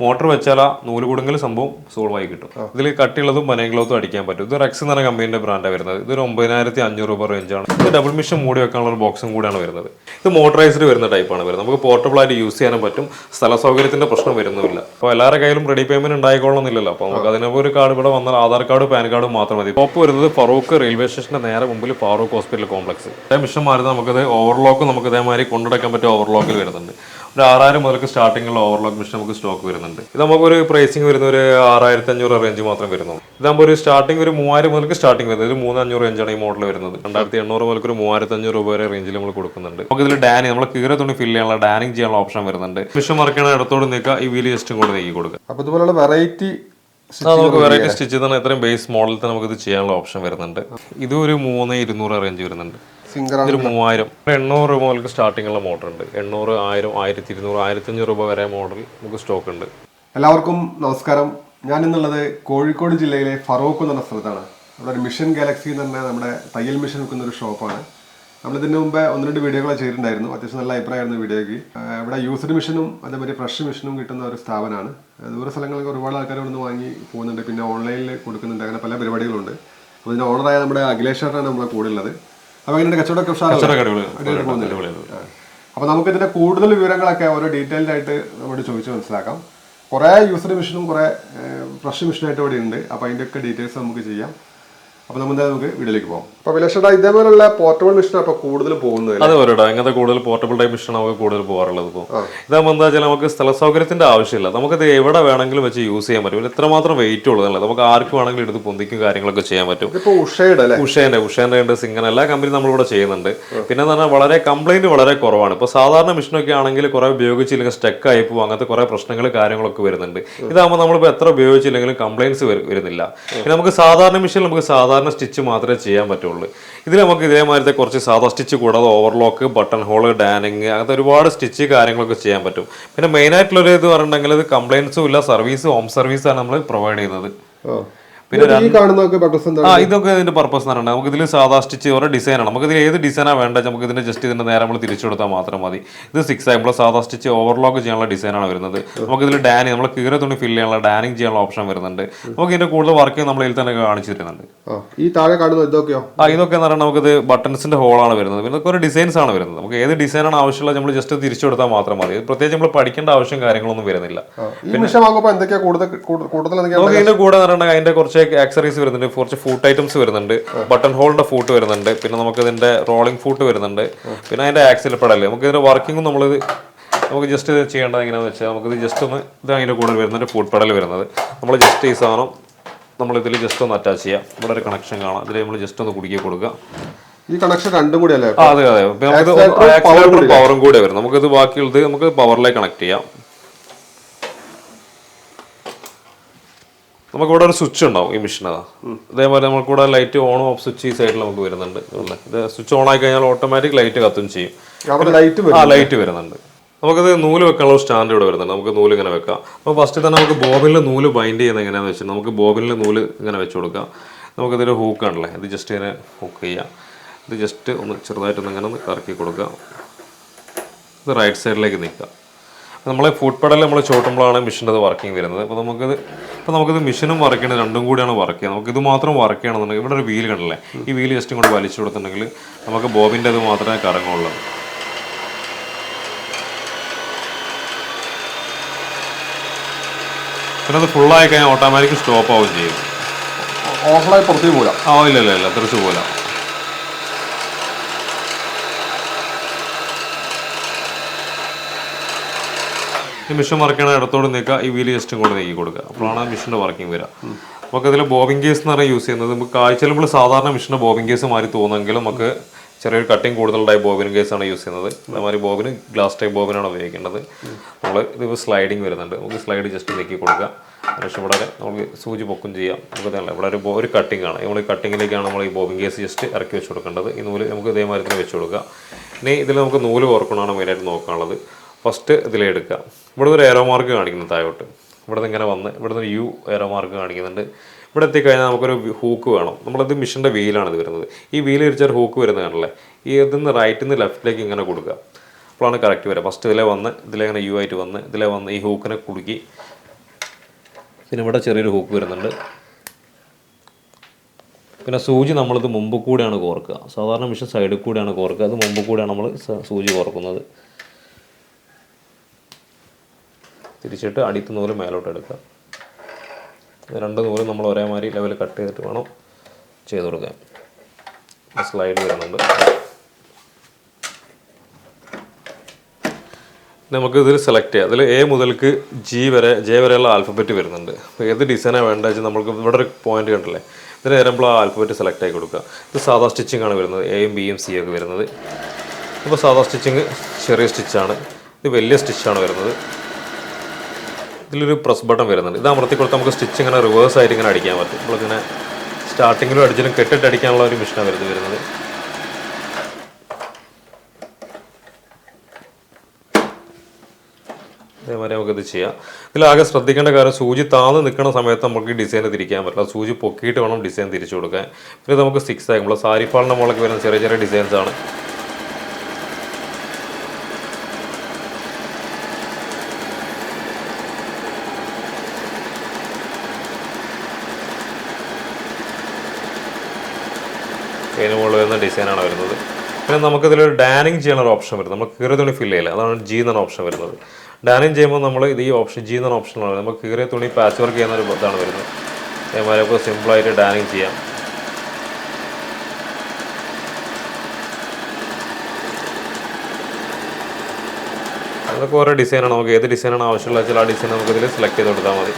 Motor വെച്ചാൽ ആ നൂൽ കുടുങ്ങൽ സംഭവം സോൾവ് ആയി കിട്ടും. ഇതിൽ കട്ടിയുള്ളതും ബനൈൻ ക്ലോത്തും അടിക്കാൻ പറ്റും. ഇത് റെക്സ് എന്ന് പറഞ്ഞ കമ്പനിയുടെ ബ്രാൻഡാണ് വരുന്നത്. ഇതൊരു ഒമ്പതിനായിരത്തി അഞ്ഞൂറ് രൂപ റേഞ്ചാണ് ഇത് ഡബിൾ മിഷൻ മൂടി വെക്കാനുള്ള ഒരു ബോക്സും കൂടിയാണ് വരുന്നത്. ഇത് മോട്ടറൈസ്ഡ് വരുന്ന ടൈപ്പാണ് വരുന്നത്. നമുക്ക് പോർട്ടബിൾ ആയിട്ട് യൂസ് ചെയ്യാനും പറ്റും. സ്ഥല സൗകര്യത്തിന്റെ പ്രശ്നം വരുന്നില്ല അപ്പോൾ എല്ലാവരുടെ കയ്യിലും റെഡി പേയ്മെന്റ് ഉണ്ടായിക്കൊള്ളുന്നില്ലല്ലോ അപ്പോൾ നമുക്ക് അതിനൊപ്പം ഒരു കാർഡ് ഇവിടെ വന്നാൽ ആധാർ കാർഡ് പാൻ കാർഡ് മാത്രം മതി. ടോപ്പ് വരുന്നത് ഫറൂഖ് റെയിൽവേ സ്റ്റേഷന്റെ നേരെ മുമ്പിൽ ഫാറൂഖ് ഹോസ്പിറ്റൽ കോംപ്ലക്സ് അതേ മിഷൻ മാറുന്നത് നമുക്കത് ഓവർലോക്ക് നമുക്ക് ഇതേമാതിരി കൊണ്ടുനടക്കാൻ പറ്റിയ ഓവർലോക്കിൽ വരുന്നുണ്ട്. ഒരു ആറായിരം മുതൽക്ക് സ്റ്റാർട്ടിംഗിലുള്ള ഓവർലോക്ക് മെഷീൻ നമുക്ക് സ്റ്റോക്ക് വരുന്നുണ്ട്. ഇത് നമുക്കൊരു പ്രൈസിംഗ് വരുന്ന ഒരു ആറായിരത്തി അഞ്ഞൂറ് റേഞ്ച് മാത്രം വരുന്നുള്ളൂ ഇതാകുമ്പോൾ ഒരു സ്റ്റാർട്ടിംഗ് ഒരു മൂവായിരം മുതൽക്ക് സ്റ്റാർട്ടിംഗ് വരുന്നത്. ഒരു മൂന്ന് അഞ്ഞൂറ് റേഞ്ചാണ് ഈ മോഡൽ വരുന്നത്. രണ്ടായിരത്തി എണ്ണൂറ് മുതൽക്ക് ഒരു മൂവായിരത്തി അഞ്ഞൂറ് രൂപ വരെ റേഞ്ചിൽ നമ്മൾ കൊടുക്കുന്നുണ്ട്. നമുക്ക് ഇതിൽ ഡാനി നമ്മൾ കീറ തുണി ഫില്ല് ചെയ്യാനുള്ള ഡാനിങ് ചെയ്യാനുള്ള ഓപ്ഷൻ വരുന്നുണ്ട്. മിഷൻ മറക്കണ ഇടത്തോട് നിൽക്കുക ഈ വീൽ ജസ്റ്റും കൂടെ നീക്കി കൊടുക്കുക. അപ്പൊ ഇതുപോലുള്ള വെറൈറ്റി നമുക്ക് വെറൈറ്റി സ്റ്റിച്ച് തന്നെ ഇത്രയും ബേസ് മോഡലിൽ തന്നെ നമുക്ക് ഇത് ചെയ്യാനുള്ള ഓപ്ഷൻ വരുന്നുണ്ട്. ഇത് ഒരു മൂന്ന് ഇരുന്നൂറ് റേഞ്ച് വരുന്നുണ്ട്. മൂവായിരം. എണ്ണൂറ് രൂപ മുതൽ സ്റ്റാർട്ടിംഗ് ഉള്ള മോഡൽ ഉണ്ട്. എണ്ണൂറ് ആയിരം ആയിരത്തി ഇരുന്നൂറ് ആയിരത്തി അഞ്ഞൂറ് രൂപ വരെ മോഡൽ നമുക്ക് സ്റ്റോക്ക് ഉണ്ട്. എല്ലാവർക്കും നമസ്കാരം. ഞാൻ ഇന്നുള്ളത് കോഴിക്കോട് ജില്ലയിലെ ഫറോക്ക് എന്ന പറഞ്ഞ സ്ഥലത്താണ്. അവിടെ ഒരു മിഷൻ ഗാലക്സി എന്ന് പറഞ്ഞ നമ്മുടെ തയ്യൽ മിഷൻ വിൽക്കുന്ന ഒരു ഷോപ്പാണ് നമ്മൾ ഇതിന് മുമ്പേ ഒന്ന് രണ്ട് വീഡിയോകൾ ചെയ്തിട്ടുണ്ടായിരുന്നു. അത്യാവശ്യം നല്ല അഭിപ്രായമായിരുന്നു വീഡിയോയ്ക്ക് ഇവിടെ യൂസ്ഡ് മിഷനും അതേമാതിരി ഫ്രഷ് മിഷനും കിട്ടുന്ന ഒരു സ്ഥാപനമാണ്. ദൂര സ്ഥലങ്ങളിലൊക്കെ ഒരുപാട് ആൾക്കാർ ഇവിടെ നിന്ന് വാങ്ങി പോകുന്നുണ്ട്. പിന്നെ ഓൺലൈനിൽ കൊടുക്കുന്നുണ്ട്. അങ്ങനെ പല പരിപാടികളുണ്ട്. അപ്പോൾ ഇതിന്റെ ഓണറായ നമ്മുടെ അഖിലേഷ് ആണ് നമ്മളെ കൂടെ ഉള്ളത് അപ്പോൾ കച്ചവടമൊക്കെ? അപ്പോൾ നമുക്ക് ഇതിന്റെ കൂടുതൽ വിവരങ്ങളൊക്കെ ഓരോ ഡീറ്റെയിൽഡ് ആയിട്ട് നമ്മുടെ ചോദിച്ച് മനസ്സിലാക്കാം. കുറേ യൂസർ മിഷനും കുറേ ഫ്രഷ് മിഷനായിട്ട് ഇവിടെ ഉണ്ട്. അപ്പോൾ അതിന്റെയൊക്കെ ഡീറ്റെയിൽസ് നമുക്ക് ചെയ്യാം. അപ്പോൾ നമ്മൾ നമുക്ക് വീഡിയോയിലേക്ക് പോകാം അപ്പോൾ വിലക്ഷേട്ടാ ഇതേപോലുള്ള പോർട്ടബിൾ മിഷനാണ് ഇപ്പോൾ കൂടുതൽ പോകുന്നത് അതെ വരട്ടെ ഇങ്ങനത്തെ കൂടുതൽ പോർട്ടബിൾ ടൈപ്പ് മിഷൻ നമുക്ക് കൂടുതൽ പോകാറുള്ളത് ഇപ്പോൾ ഇതാകുമ്പോൾ എന്താ വെച്ചാൽ നമുക്ക് സ്ഥല സൗകര്യത്തിന്റെ ആവശ്യമില്ല. നമുക്കത് എവിടെ വേണമെങ്കിലും വെച്ച് യൂസ് ചെയ്യാൻ പറ്റും. എത്രമാത്രം വെയിറ്റ് ഉള്ളതല്ല നമുക്ക് ആർക്ക് വേണമെങ്കിലും എടുത്ത് പൊന്തിക്കും കാര്യങ്ങളൊക്കെ ചെയ്യാൻ പറ്റും. ഇപ്പൊ ഉഷയുടെ അല്ലേ? ഉഷേന്റെ ഉഷേന്റെ ഉണ്ട് സിംഗൻ എല്ലാ കമ്പനി നമ്മളിവിടെ ചെയ്യുന്നുണ്ട്. പിന്നെ എന്ന് പറഞ്ഞാൽ വളരെ കംപ്ലൈന്റ് വളരെ കുറവാണ്. ഇപ്പോൾ സാധാരണ മെഷീനൊക്കെ ആണെങ്കിൽ കുറെ ഉപയോഗിച്ചില്ലെങ്കിൽ സ്റ്റക്ക് ആയി പോകും അങ്ങനത്തെ കുറെ പ്രശ്നങ്ങൾ കാര്യങ്ങളൊക്കെ വരുന്നുണ്ട്. ഇതാകുമ്പോൾ നമ്മളിപ്പോൾ എത്ര ഉപയോഗിച്ചില്ലെങ്കിലും കംപ്ലൈൻസ് വരുന്നില്ല. പിന്നെ നമുക്ക് സാധാരണ മിഷൻ നമുക്ക് സാധാരണ സ്റ്റിച്ച് മാത്രമേ ചെയ്യാൻ പറ്റുള്ളൂ. ഇതിൽ നമുക്ക് ഇതേമാതിരത്തെ കുറച്ച് സാധാ സ്റ്റിച്ച് കൂടാതെ ഓവർലോക്ക് ബട്ടൺ ഹോൾ ഡാനിങ് അങ്ങനത്തെ ഒരുപാട് സ്റ്റിച്ച് കാര്യങ്ങളൊക്കെ ചെയ്യാൻ പറ്റും. പിന്നെ മെയിനായിട്ടുള്ളൊരു ഇത് പറഞ്ഞിട്ടുണ്ടെങ്കിൽ ഇത് കംപ്ലയിൻസും ഇല്ല സർവീസ് ഹോം സർവീസാണ് നമ്മൾ പ്രൊവൈഡ് ചെയ്യുന്നത്. പിന്നെ ഈ കാണുന്നതൊക്കെ പർപ്പസ് ആ ഇതൊക്കെ ഇതിന്റെ പർപ്പസ് എന്ന് പറഞ്ഞാൽ നമുക്ക് ഇതിൽ സാധാ സ്റ്റിച്ച് ഓരോ ഡിസൈനാണ് നമുക്ക് ഇതിൽ ഏത് ഡിസൈനാണ് വേണ്ടത് നമുക്ക് ഇതിന്റെ ജസ്റ്റ് ഇതിന്റെ നേരെ നമ്മൾ തിരിച്ചു കൊടുത്താൽ മാത്രം മതി. ഇത് സിക്സ് ആയപ്പോൾ സാധാ സ്റ്റിച്ച് ഓവർലോക്ക് ചെയ്യാനുള്ള ഡിസൈനാണ് വരുന്നത്. നമുക്ക് ഇതിൽ ഡാനി നമ്മൾ കീറ തുണി ഫില്ല് ചെയ്യാനുള്ള ഡാനിങ് ചെയ്യാനുള്ള ഓപ്ഷൻ വരുന്നുണ്ട്. നമുക്ക് ഇതിന്റെ കൂടുതൽ വർക്ക് നമ്മൾ ഇതിൽ തന്നെ കാണിച്ചു തരുന്നുണ്ട്. ഈ താഴെ കാണുന്ന ഇതൊക്കെയോ? ആ ഇതൊക്കെ എന്ന് പറഞ്ഞാൽ ഇത് ബട്ടൺസിന്റെ ഹോളാണ് വരുന്നത്. പിന്നെ കുറേ ഡിസൈൻസ് ആണ് വരുന്നത്. നമുക്ക് ഏത് ഡിസൈനാണ് ആവശ്യമുള്ളത് നമ്മൾ ജസ്റ്റ് തിരിച്ചു കൊടുത്താൽ മാത്രം മതി. പ്രത്യേകിച്ച് നമ്മൾ പഠിക്കേണ്ട ആവശ്യം കാര്യങ്ങളൊന്നും വരുന്നില്ല. പിന്നെ കൂടുതൽ കൂടുതൽ കൂടെ അതിന്റെ കുറച്ച് ആക്സറീസ് വരുന്നുണ്ട് കുറച്ച് ഫൂട്ട് ഐറ്റംസ് വരുന്നുണ്ട്. ബട്ടൺ ഹോളിന്റെ ഫൂട്ട് വരുന്നുണ്ട്. പിന്നെ നമുക്ക് ഇതിന്റെ റോളിംഗ് ഫൂട്ട് വരുന്നുണ്ട്. പിന്നെ അതിന്റെ ആക്സിൽ പെടൽ നമുക്ക് ഇതിന്റെ വർക്കിംഗ് നമ്മൾ നമുക്ക് ജസ്റ്റ് ഇത് ചെയ്യേണ്ടത് എങ്ങനെയാണെന്ന് വെച്ചാൽ ഇത് ജസ്റ്റ് ഒന്ന് ഇത് അതിന്റെ കൂടെ വരുന്നുണ്ട് ഫൂട്ട് പെടൽ വരുന്നത്. നമ്മൾ ജസ്റ്റ് ഈ സാധനം നമ്മൾ ഇതിൽ ജസ്റ്റ് ഒന്ന് അറ്റാച്ച് ചെയ്യാം. ഇവിടെ ഒരു കണക്ഷൻ കാണാം. ഇതിൽ നമ്മൾ ജസ്റ്റ് ഒന്ന് കുടുക്കി കൊടുക്കുക ഈ കണക്ഷൻ രണ്ടും കൂടി അല്ലേ? അതെ അതെ. പവറും കൂടെ വരും. നമുക്കിത് ബാക്കിയുള്ളത് നമുക്ക് പവറിലേക്ക് കണക്ട് ചെയ്യാം. നമുക്ക് ഇവിടെ ഒരു സ്വിച്ച് ഉണ്ടാവും ഈ മെഷീനതാ ഇതേപോലെ നമുക്ക് ഇവിടെ ലൈറ്റ് ഓൺ ഓഫ് സ്വിച്ച് ഈ സൈഡിൽ നമുക്ക് വരുന്നുണ്ട്. ഇത് സ്വിച്ച് ഓൺ ആയി കഴിഞ്ഞാൽ ഓട്ടോമാറ്റിക് ലൈറ്റ് കത്തും ചെയ്യും. ആ ലൈറ്റ് വരുന്നുണ്ട്. നമുക്കത് നൂൽ വെക്കാനുള്ള സ്റ്റാൻഡ് ഇവിടെ വരുന്നുണ്ട്. നമുക്ക് നൂൽ ഇങ്ങനെ വെക്കാം. അപ്പോൾ ഫസ്റ്റ് തന്നെ നമുക്ക് ബോബിനിൽ നൂൽ ബൈൻഡ് ചെയ്യുന്ന എങ്ങനെയാണെന്ന് വെച്ചാൽ നമുക്ക് ബോബിനിൽ നൂൽ ഇങ്ങനെ വെച്ച് കൊടുക്കാം. നമുക്കിതൊരു ഹൂക്കാണല്ലേ ഇത് ജസ്റ്റ് ഇങ്ങനെ ഹൂക്ക് ചെയ്യാം. ഇത് ജസ്റ്റ് ഒന്ന് ചെറുതായിട്ടൊന്ന് ഇങ്ങനെ ഒന്ന് കറക്കി കൊടുക്കാം. ഇത് റൈറ്റ് സൈഡിലേക്ക് നിൽക്കുക നമ്മൾ ഫുഡ് പെഡൽ നമ്മൾ ചോട്ടുമ്പോഴാണ് മിഷീന്റെ അത് വർക്കിംഗ് വരുന്നത്. അപ്പോൾ നമുക്കിത് ഇപ്പോൾ നമുക്കിത് മിഷനും വർക്ക് ചെയ്യണത് രണ്ടും കൂടിയാണ് വർക്ക് ചെയ്യുന്നത്. നമുക്ക് ഇത് മാത്രം വർക്ക് ചെയ്യണമെന്നുണ്ടെങ്കിൽ ഇവിടെ ഒരു വീൽ കണ്ടല്ലേ? ഈ വീൽ ജസ്റ്റ് ഇങ്ങോട്ട് വലിച്ചു കൊടുത്തിട്ടുണ്ടെങ്കിൽ നമുക്ക് ബോബിന്റെ അത് മാത്രമേ കറങ്ങുള്ളൂ. പിന്നെ അത് ഫുള്ളായി കഴിഞ്ഞാൽ ഓട്ടോമാറ്റിക് സ്റ്റോപ്പ് ആവുകയും ചെയ്യും. ഓഫിലായി പുറത്തേക്ക് പോരാം. ആ ഇല്ല ഇല്ല ഇല്ല തിരിച്ചു ഈ മിഷൻ വർക്ക് ചെയ്യണ ഇടത്തോട് നിൽക്കുക ഈ വീൽ ജസ്റ്റും കൂടെ നീക്കി കൊടുക്കുക. അപ്പോഴാണ് ആ മിഷന്റെ വർക്കിംഗ് വരിക. നമുക്ക് ഇതിൽ ബോബിംഗ് കേസ് എന്ന് പറഞ്ഞാൽ യൂസ് ചെയ്യുന്നത് നമുക്ക് കാഴ്ചയിൽ നമ്മൾ സാധാരണ മിഷന്റെ ബോബിംഗ് കേസ് മാറി തോന്നുമെങ്കിലും നമുക്ക് ചെറിയൊരു കട്ടിങ് കൂടുതലുണ്ടായ ബോബിൻ കേസ് ആണ് യൂസ് ചെയ്യുന്നത്. അതേമാതിരി ബോബിന് ഗ്ലാസ് ടൈപ്പ് ബോബിനാണ് ഉപയോഗിക്കേണ്ടത്. നമ്മൾ ഇത് സ്ലൈഡിങ് വരുന്നുണ്ട്. നമുക്ക് സ്ലൈഡ് ജസ്റ്റ് നീക്കി കൊടുക്കുക. പക്ഷേ ഇവിടെ നമുക്ക് സൂചി പൊക്കും ചെയ്യാം. നമുക്ക് തന്നെ ഇവിടെ ഒരു ഒരു കട്ടിംഗ് ആണ്. നമ്മൾ ഈ കട്ടിങ്ങിലേക്കാണ് നമ്മൾ ഈ ബോബിംഗ് കേസ് ജസ്റ്റ് ഇറക്കി വെച്ച് കൊടുക്കേണ്ടത്. ഈ നൂൽ നമുക്ക് ഇതേമാതിരി തന്നെ വെച്ച് കൊടുക്കുക. ഇനി ഇതിൽ നമുക്ക് നൂൽ ഓർക്കണമാണ് മെയിനായിട്ട് നോക്കാനുള്ളത്. ഫസ്റ്റ് ഇതിലെടുക്കുക ഇവിടെ ഒരു ഏറോ മാർക്ക് കാണിക്കുന്നു താഴോട്ട്. ഇവിടെ നിന്ന് ഇങ്ങനെ വന്ന് ഇവിടെ നിന്ന് യു ഏറോ മാർക്ക് കാണിക്കുന്നുണ്ട്. ഇവിടെ എത്തിക്കഴിഞ്ഞാൽ നമുക്കൊരു ഹൂക്ക് വേണം. നമ്മളത് മിഷന്റെ വീലാണ് ഇത് വരുന്നത്. ഈ വീൽ ഇരിച്ചാൽ ഹൂക്ക് വരുന്നത് കണ്ടല്ലേ? ഈ ഇതിൽ നിന്ന് റൈറ്റിൽ നിന്ന് ലെഫ്റ്റിലേക്ക് ഇങ്ങനെ കൊടുക്കുക. അപ്പോഴാണ് കറക്റ്റ് വരിക. ഫസ്റ്റ് ഇതിലെ വന്ന് ഇതിലെ ഇങ്ങനെ യു ആയിട്ട് വന്ന് ഇതിലെ വന്ന് ഈ ഹൂക്കിനെ കുടുക്കി. പിന്നെ ഇവിടെ ചെറിയൊരു ഹൂക്ക് വരുന്നുണ്ട്. പിന്നെ സൂചി നമ്മളിത് മുമ്പ് കൂടെയാണ് കോർക്കുക. സാധാരണ മിഷൻ സൈഡിൽ കൂടെയാണ് കോർക്കുക. അത് മുമ്പ് കൂടെയാണ് നമ്മൾ സൂചി കോർക്കുന്നത്. തിരിച്ചിട്ട് അടിത്ത് നൂൽ മേലോട്ട് എടുക്കുക. രണ്ട് നൂൽ നമ്മൾ ഒരേമാതിരി ലെവൽ കട്ട് ചെയ്തിട്ട് വേണം ചെയ്ത് കൊടുക്കാൻ. സ്ലൈഡ് വരുന്നുണ്ട്. നമുക്ക് ഇതിൽ സെലക്ട് ചെയ്യാം. അതിൽ എ മുതൽക്ക് ജി വരെ ജെ വരെയുള്ള ആൽഫബറ്റ് വരുന്നുണ്ട്. അപ്പോൾ ഏത് ഡിസൈനാണ് വേണ്ടത് വെച്ചാൽ നമുക്ക് ഇവിടെ ഒരു പോയിന്റ് കണ്ടല്ലേ? ഇതിന് വരുമ്പോൾ ആ ആൽഫബറ്റ് സെലക്ട് ആക്കി കൊടുക്കുക. ഇത് സാധാ സ്റ്റിച്ചിങ് ആണ് വരുന്നത്. എയും ബിയും സി ഒക്കെ വരുന്നത്. അപ്പോൾ സാധാ സ്റ്റിച്ചിങ് ചെറിയ സ്റ്റിച്ചാണ് ഇത് വലിയ സ്റ്റിച്ചാണ് വരുന്നത്. ഇതിലൊരു പ്രസ് ബട്ടൺ വരുന്നുണ്ട്. ഇത് അമർത്തി കൊടുത്താൽ നമുക്ക് സ്റ്റിച്ച് ഇങ്ങനെ റിവേഴ്സ് ആയിട്ട് ഇങ്ങനെ അടിക്കാൻ പറ്റും. നമ്മളിങ്ങനെ സ്റ്റാർട്ടിങ്ങിലും അടിച്ചിലും കെട്ടിട്ട് അടിക്കാനുള്ള ഒരു മെഷീനാണ് വരുന്നത് വരുന്നത്. അതേമാതിരി നമുക്കിത് ചെയ്യാം. ഇതിലാകെ ശ്രദ്ധിക്കേണ്ട കാര്യം സൂചി താന്ന് നിൽക്കുന്ന സമയത്ത് നമുക്ക് ഈ ഡിസൈൻ തിരിക്കാൻ പറ്റില്ല. സൂചി പൊക്കിയിട്ട് വേണം ഡിസൈൻ തിരിച്ചു കൊടുക്കാൻ. പിന്നെ നമുക്ക് സിക്സ് ആയി. നമ്മൾ സാരി ഫാളിന്റെ മുകളിലേക്ക് വരുന്ന ചെറിയ ചെറിയ ഡിസൈൻസ് ആണ് ഇതിന് മുകളിൽ വരുന്ന ഡിസൈനാണ് വരുന്നത്. പിന്നെ നമുക്കിതിലൊരു ഡാനിങ് ചെയ്യാനുള്ള ഓപ്ഷൻ വരുന്നത് നമ്മൾ കീറിയ തുണി ഫില്ല് ചെയ്യില്ല അതാണ് ജി എന്ന ഓപ്ഷൻ വരുന്നത്. ഡാനിങ് ചെയ്യുമ്പോൾ നമ്മൾ ഇത് ഈ ഓപ്ഷൻ ജി എന്ന ഓപ്ഷനാണ് നമുക്ക് കീറിയ തുണി പാച്ച് വർക്ക് ചെയ്യുന്ന ഒരു ഇതാണ് വരുന്നത്. അതേമാതിരി നമുക്ക് സിമ്പിളായിട്ട് ഡാനിങ് ചെയ്യാം. അതൊക്കെ ഓരോ ഡിസൈനാണ് നമുക്ക് ഏത് ഡിസൈനാണ് ആവശ്യമുള്ള വെച്ചാൽ ആ ഡിസൈൻ നമുക്ക് ഇതിൽ സെലക്ട് ചെയ്ത് കൊടുത്താൽ മതി.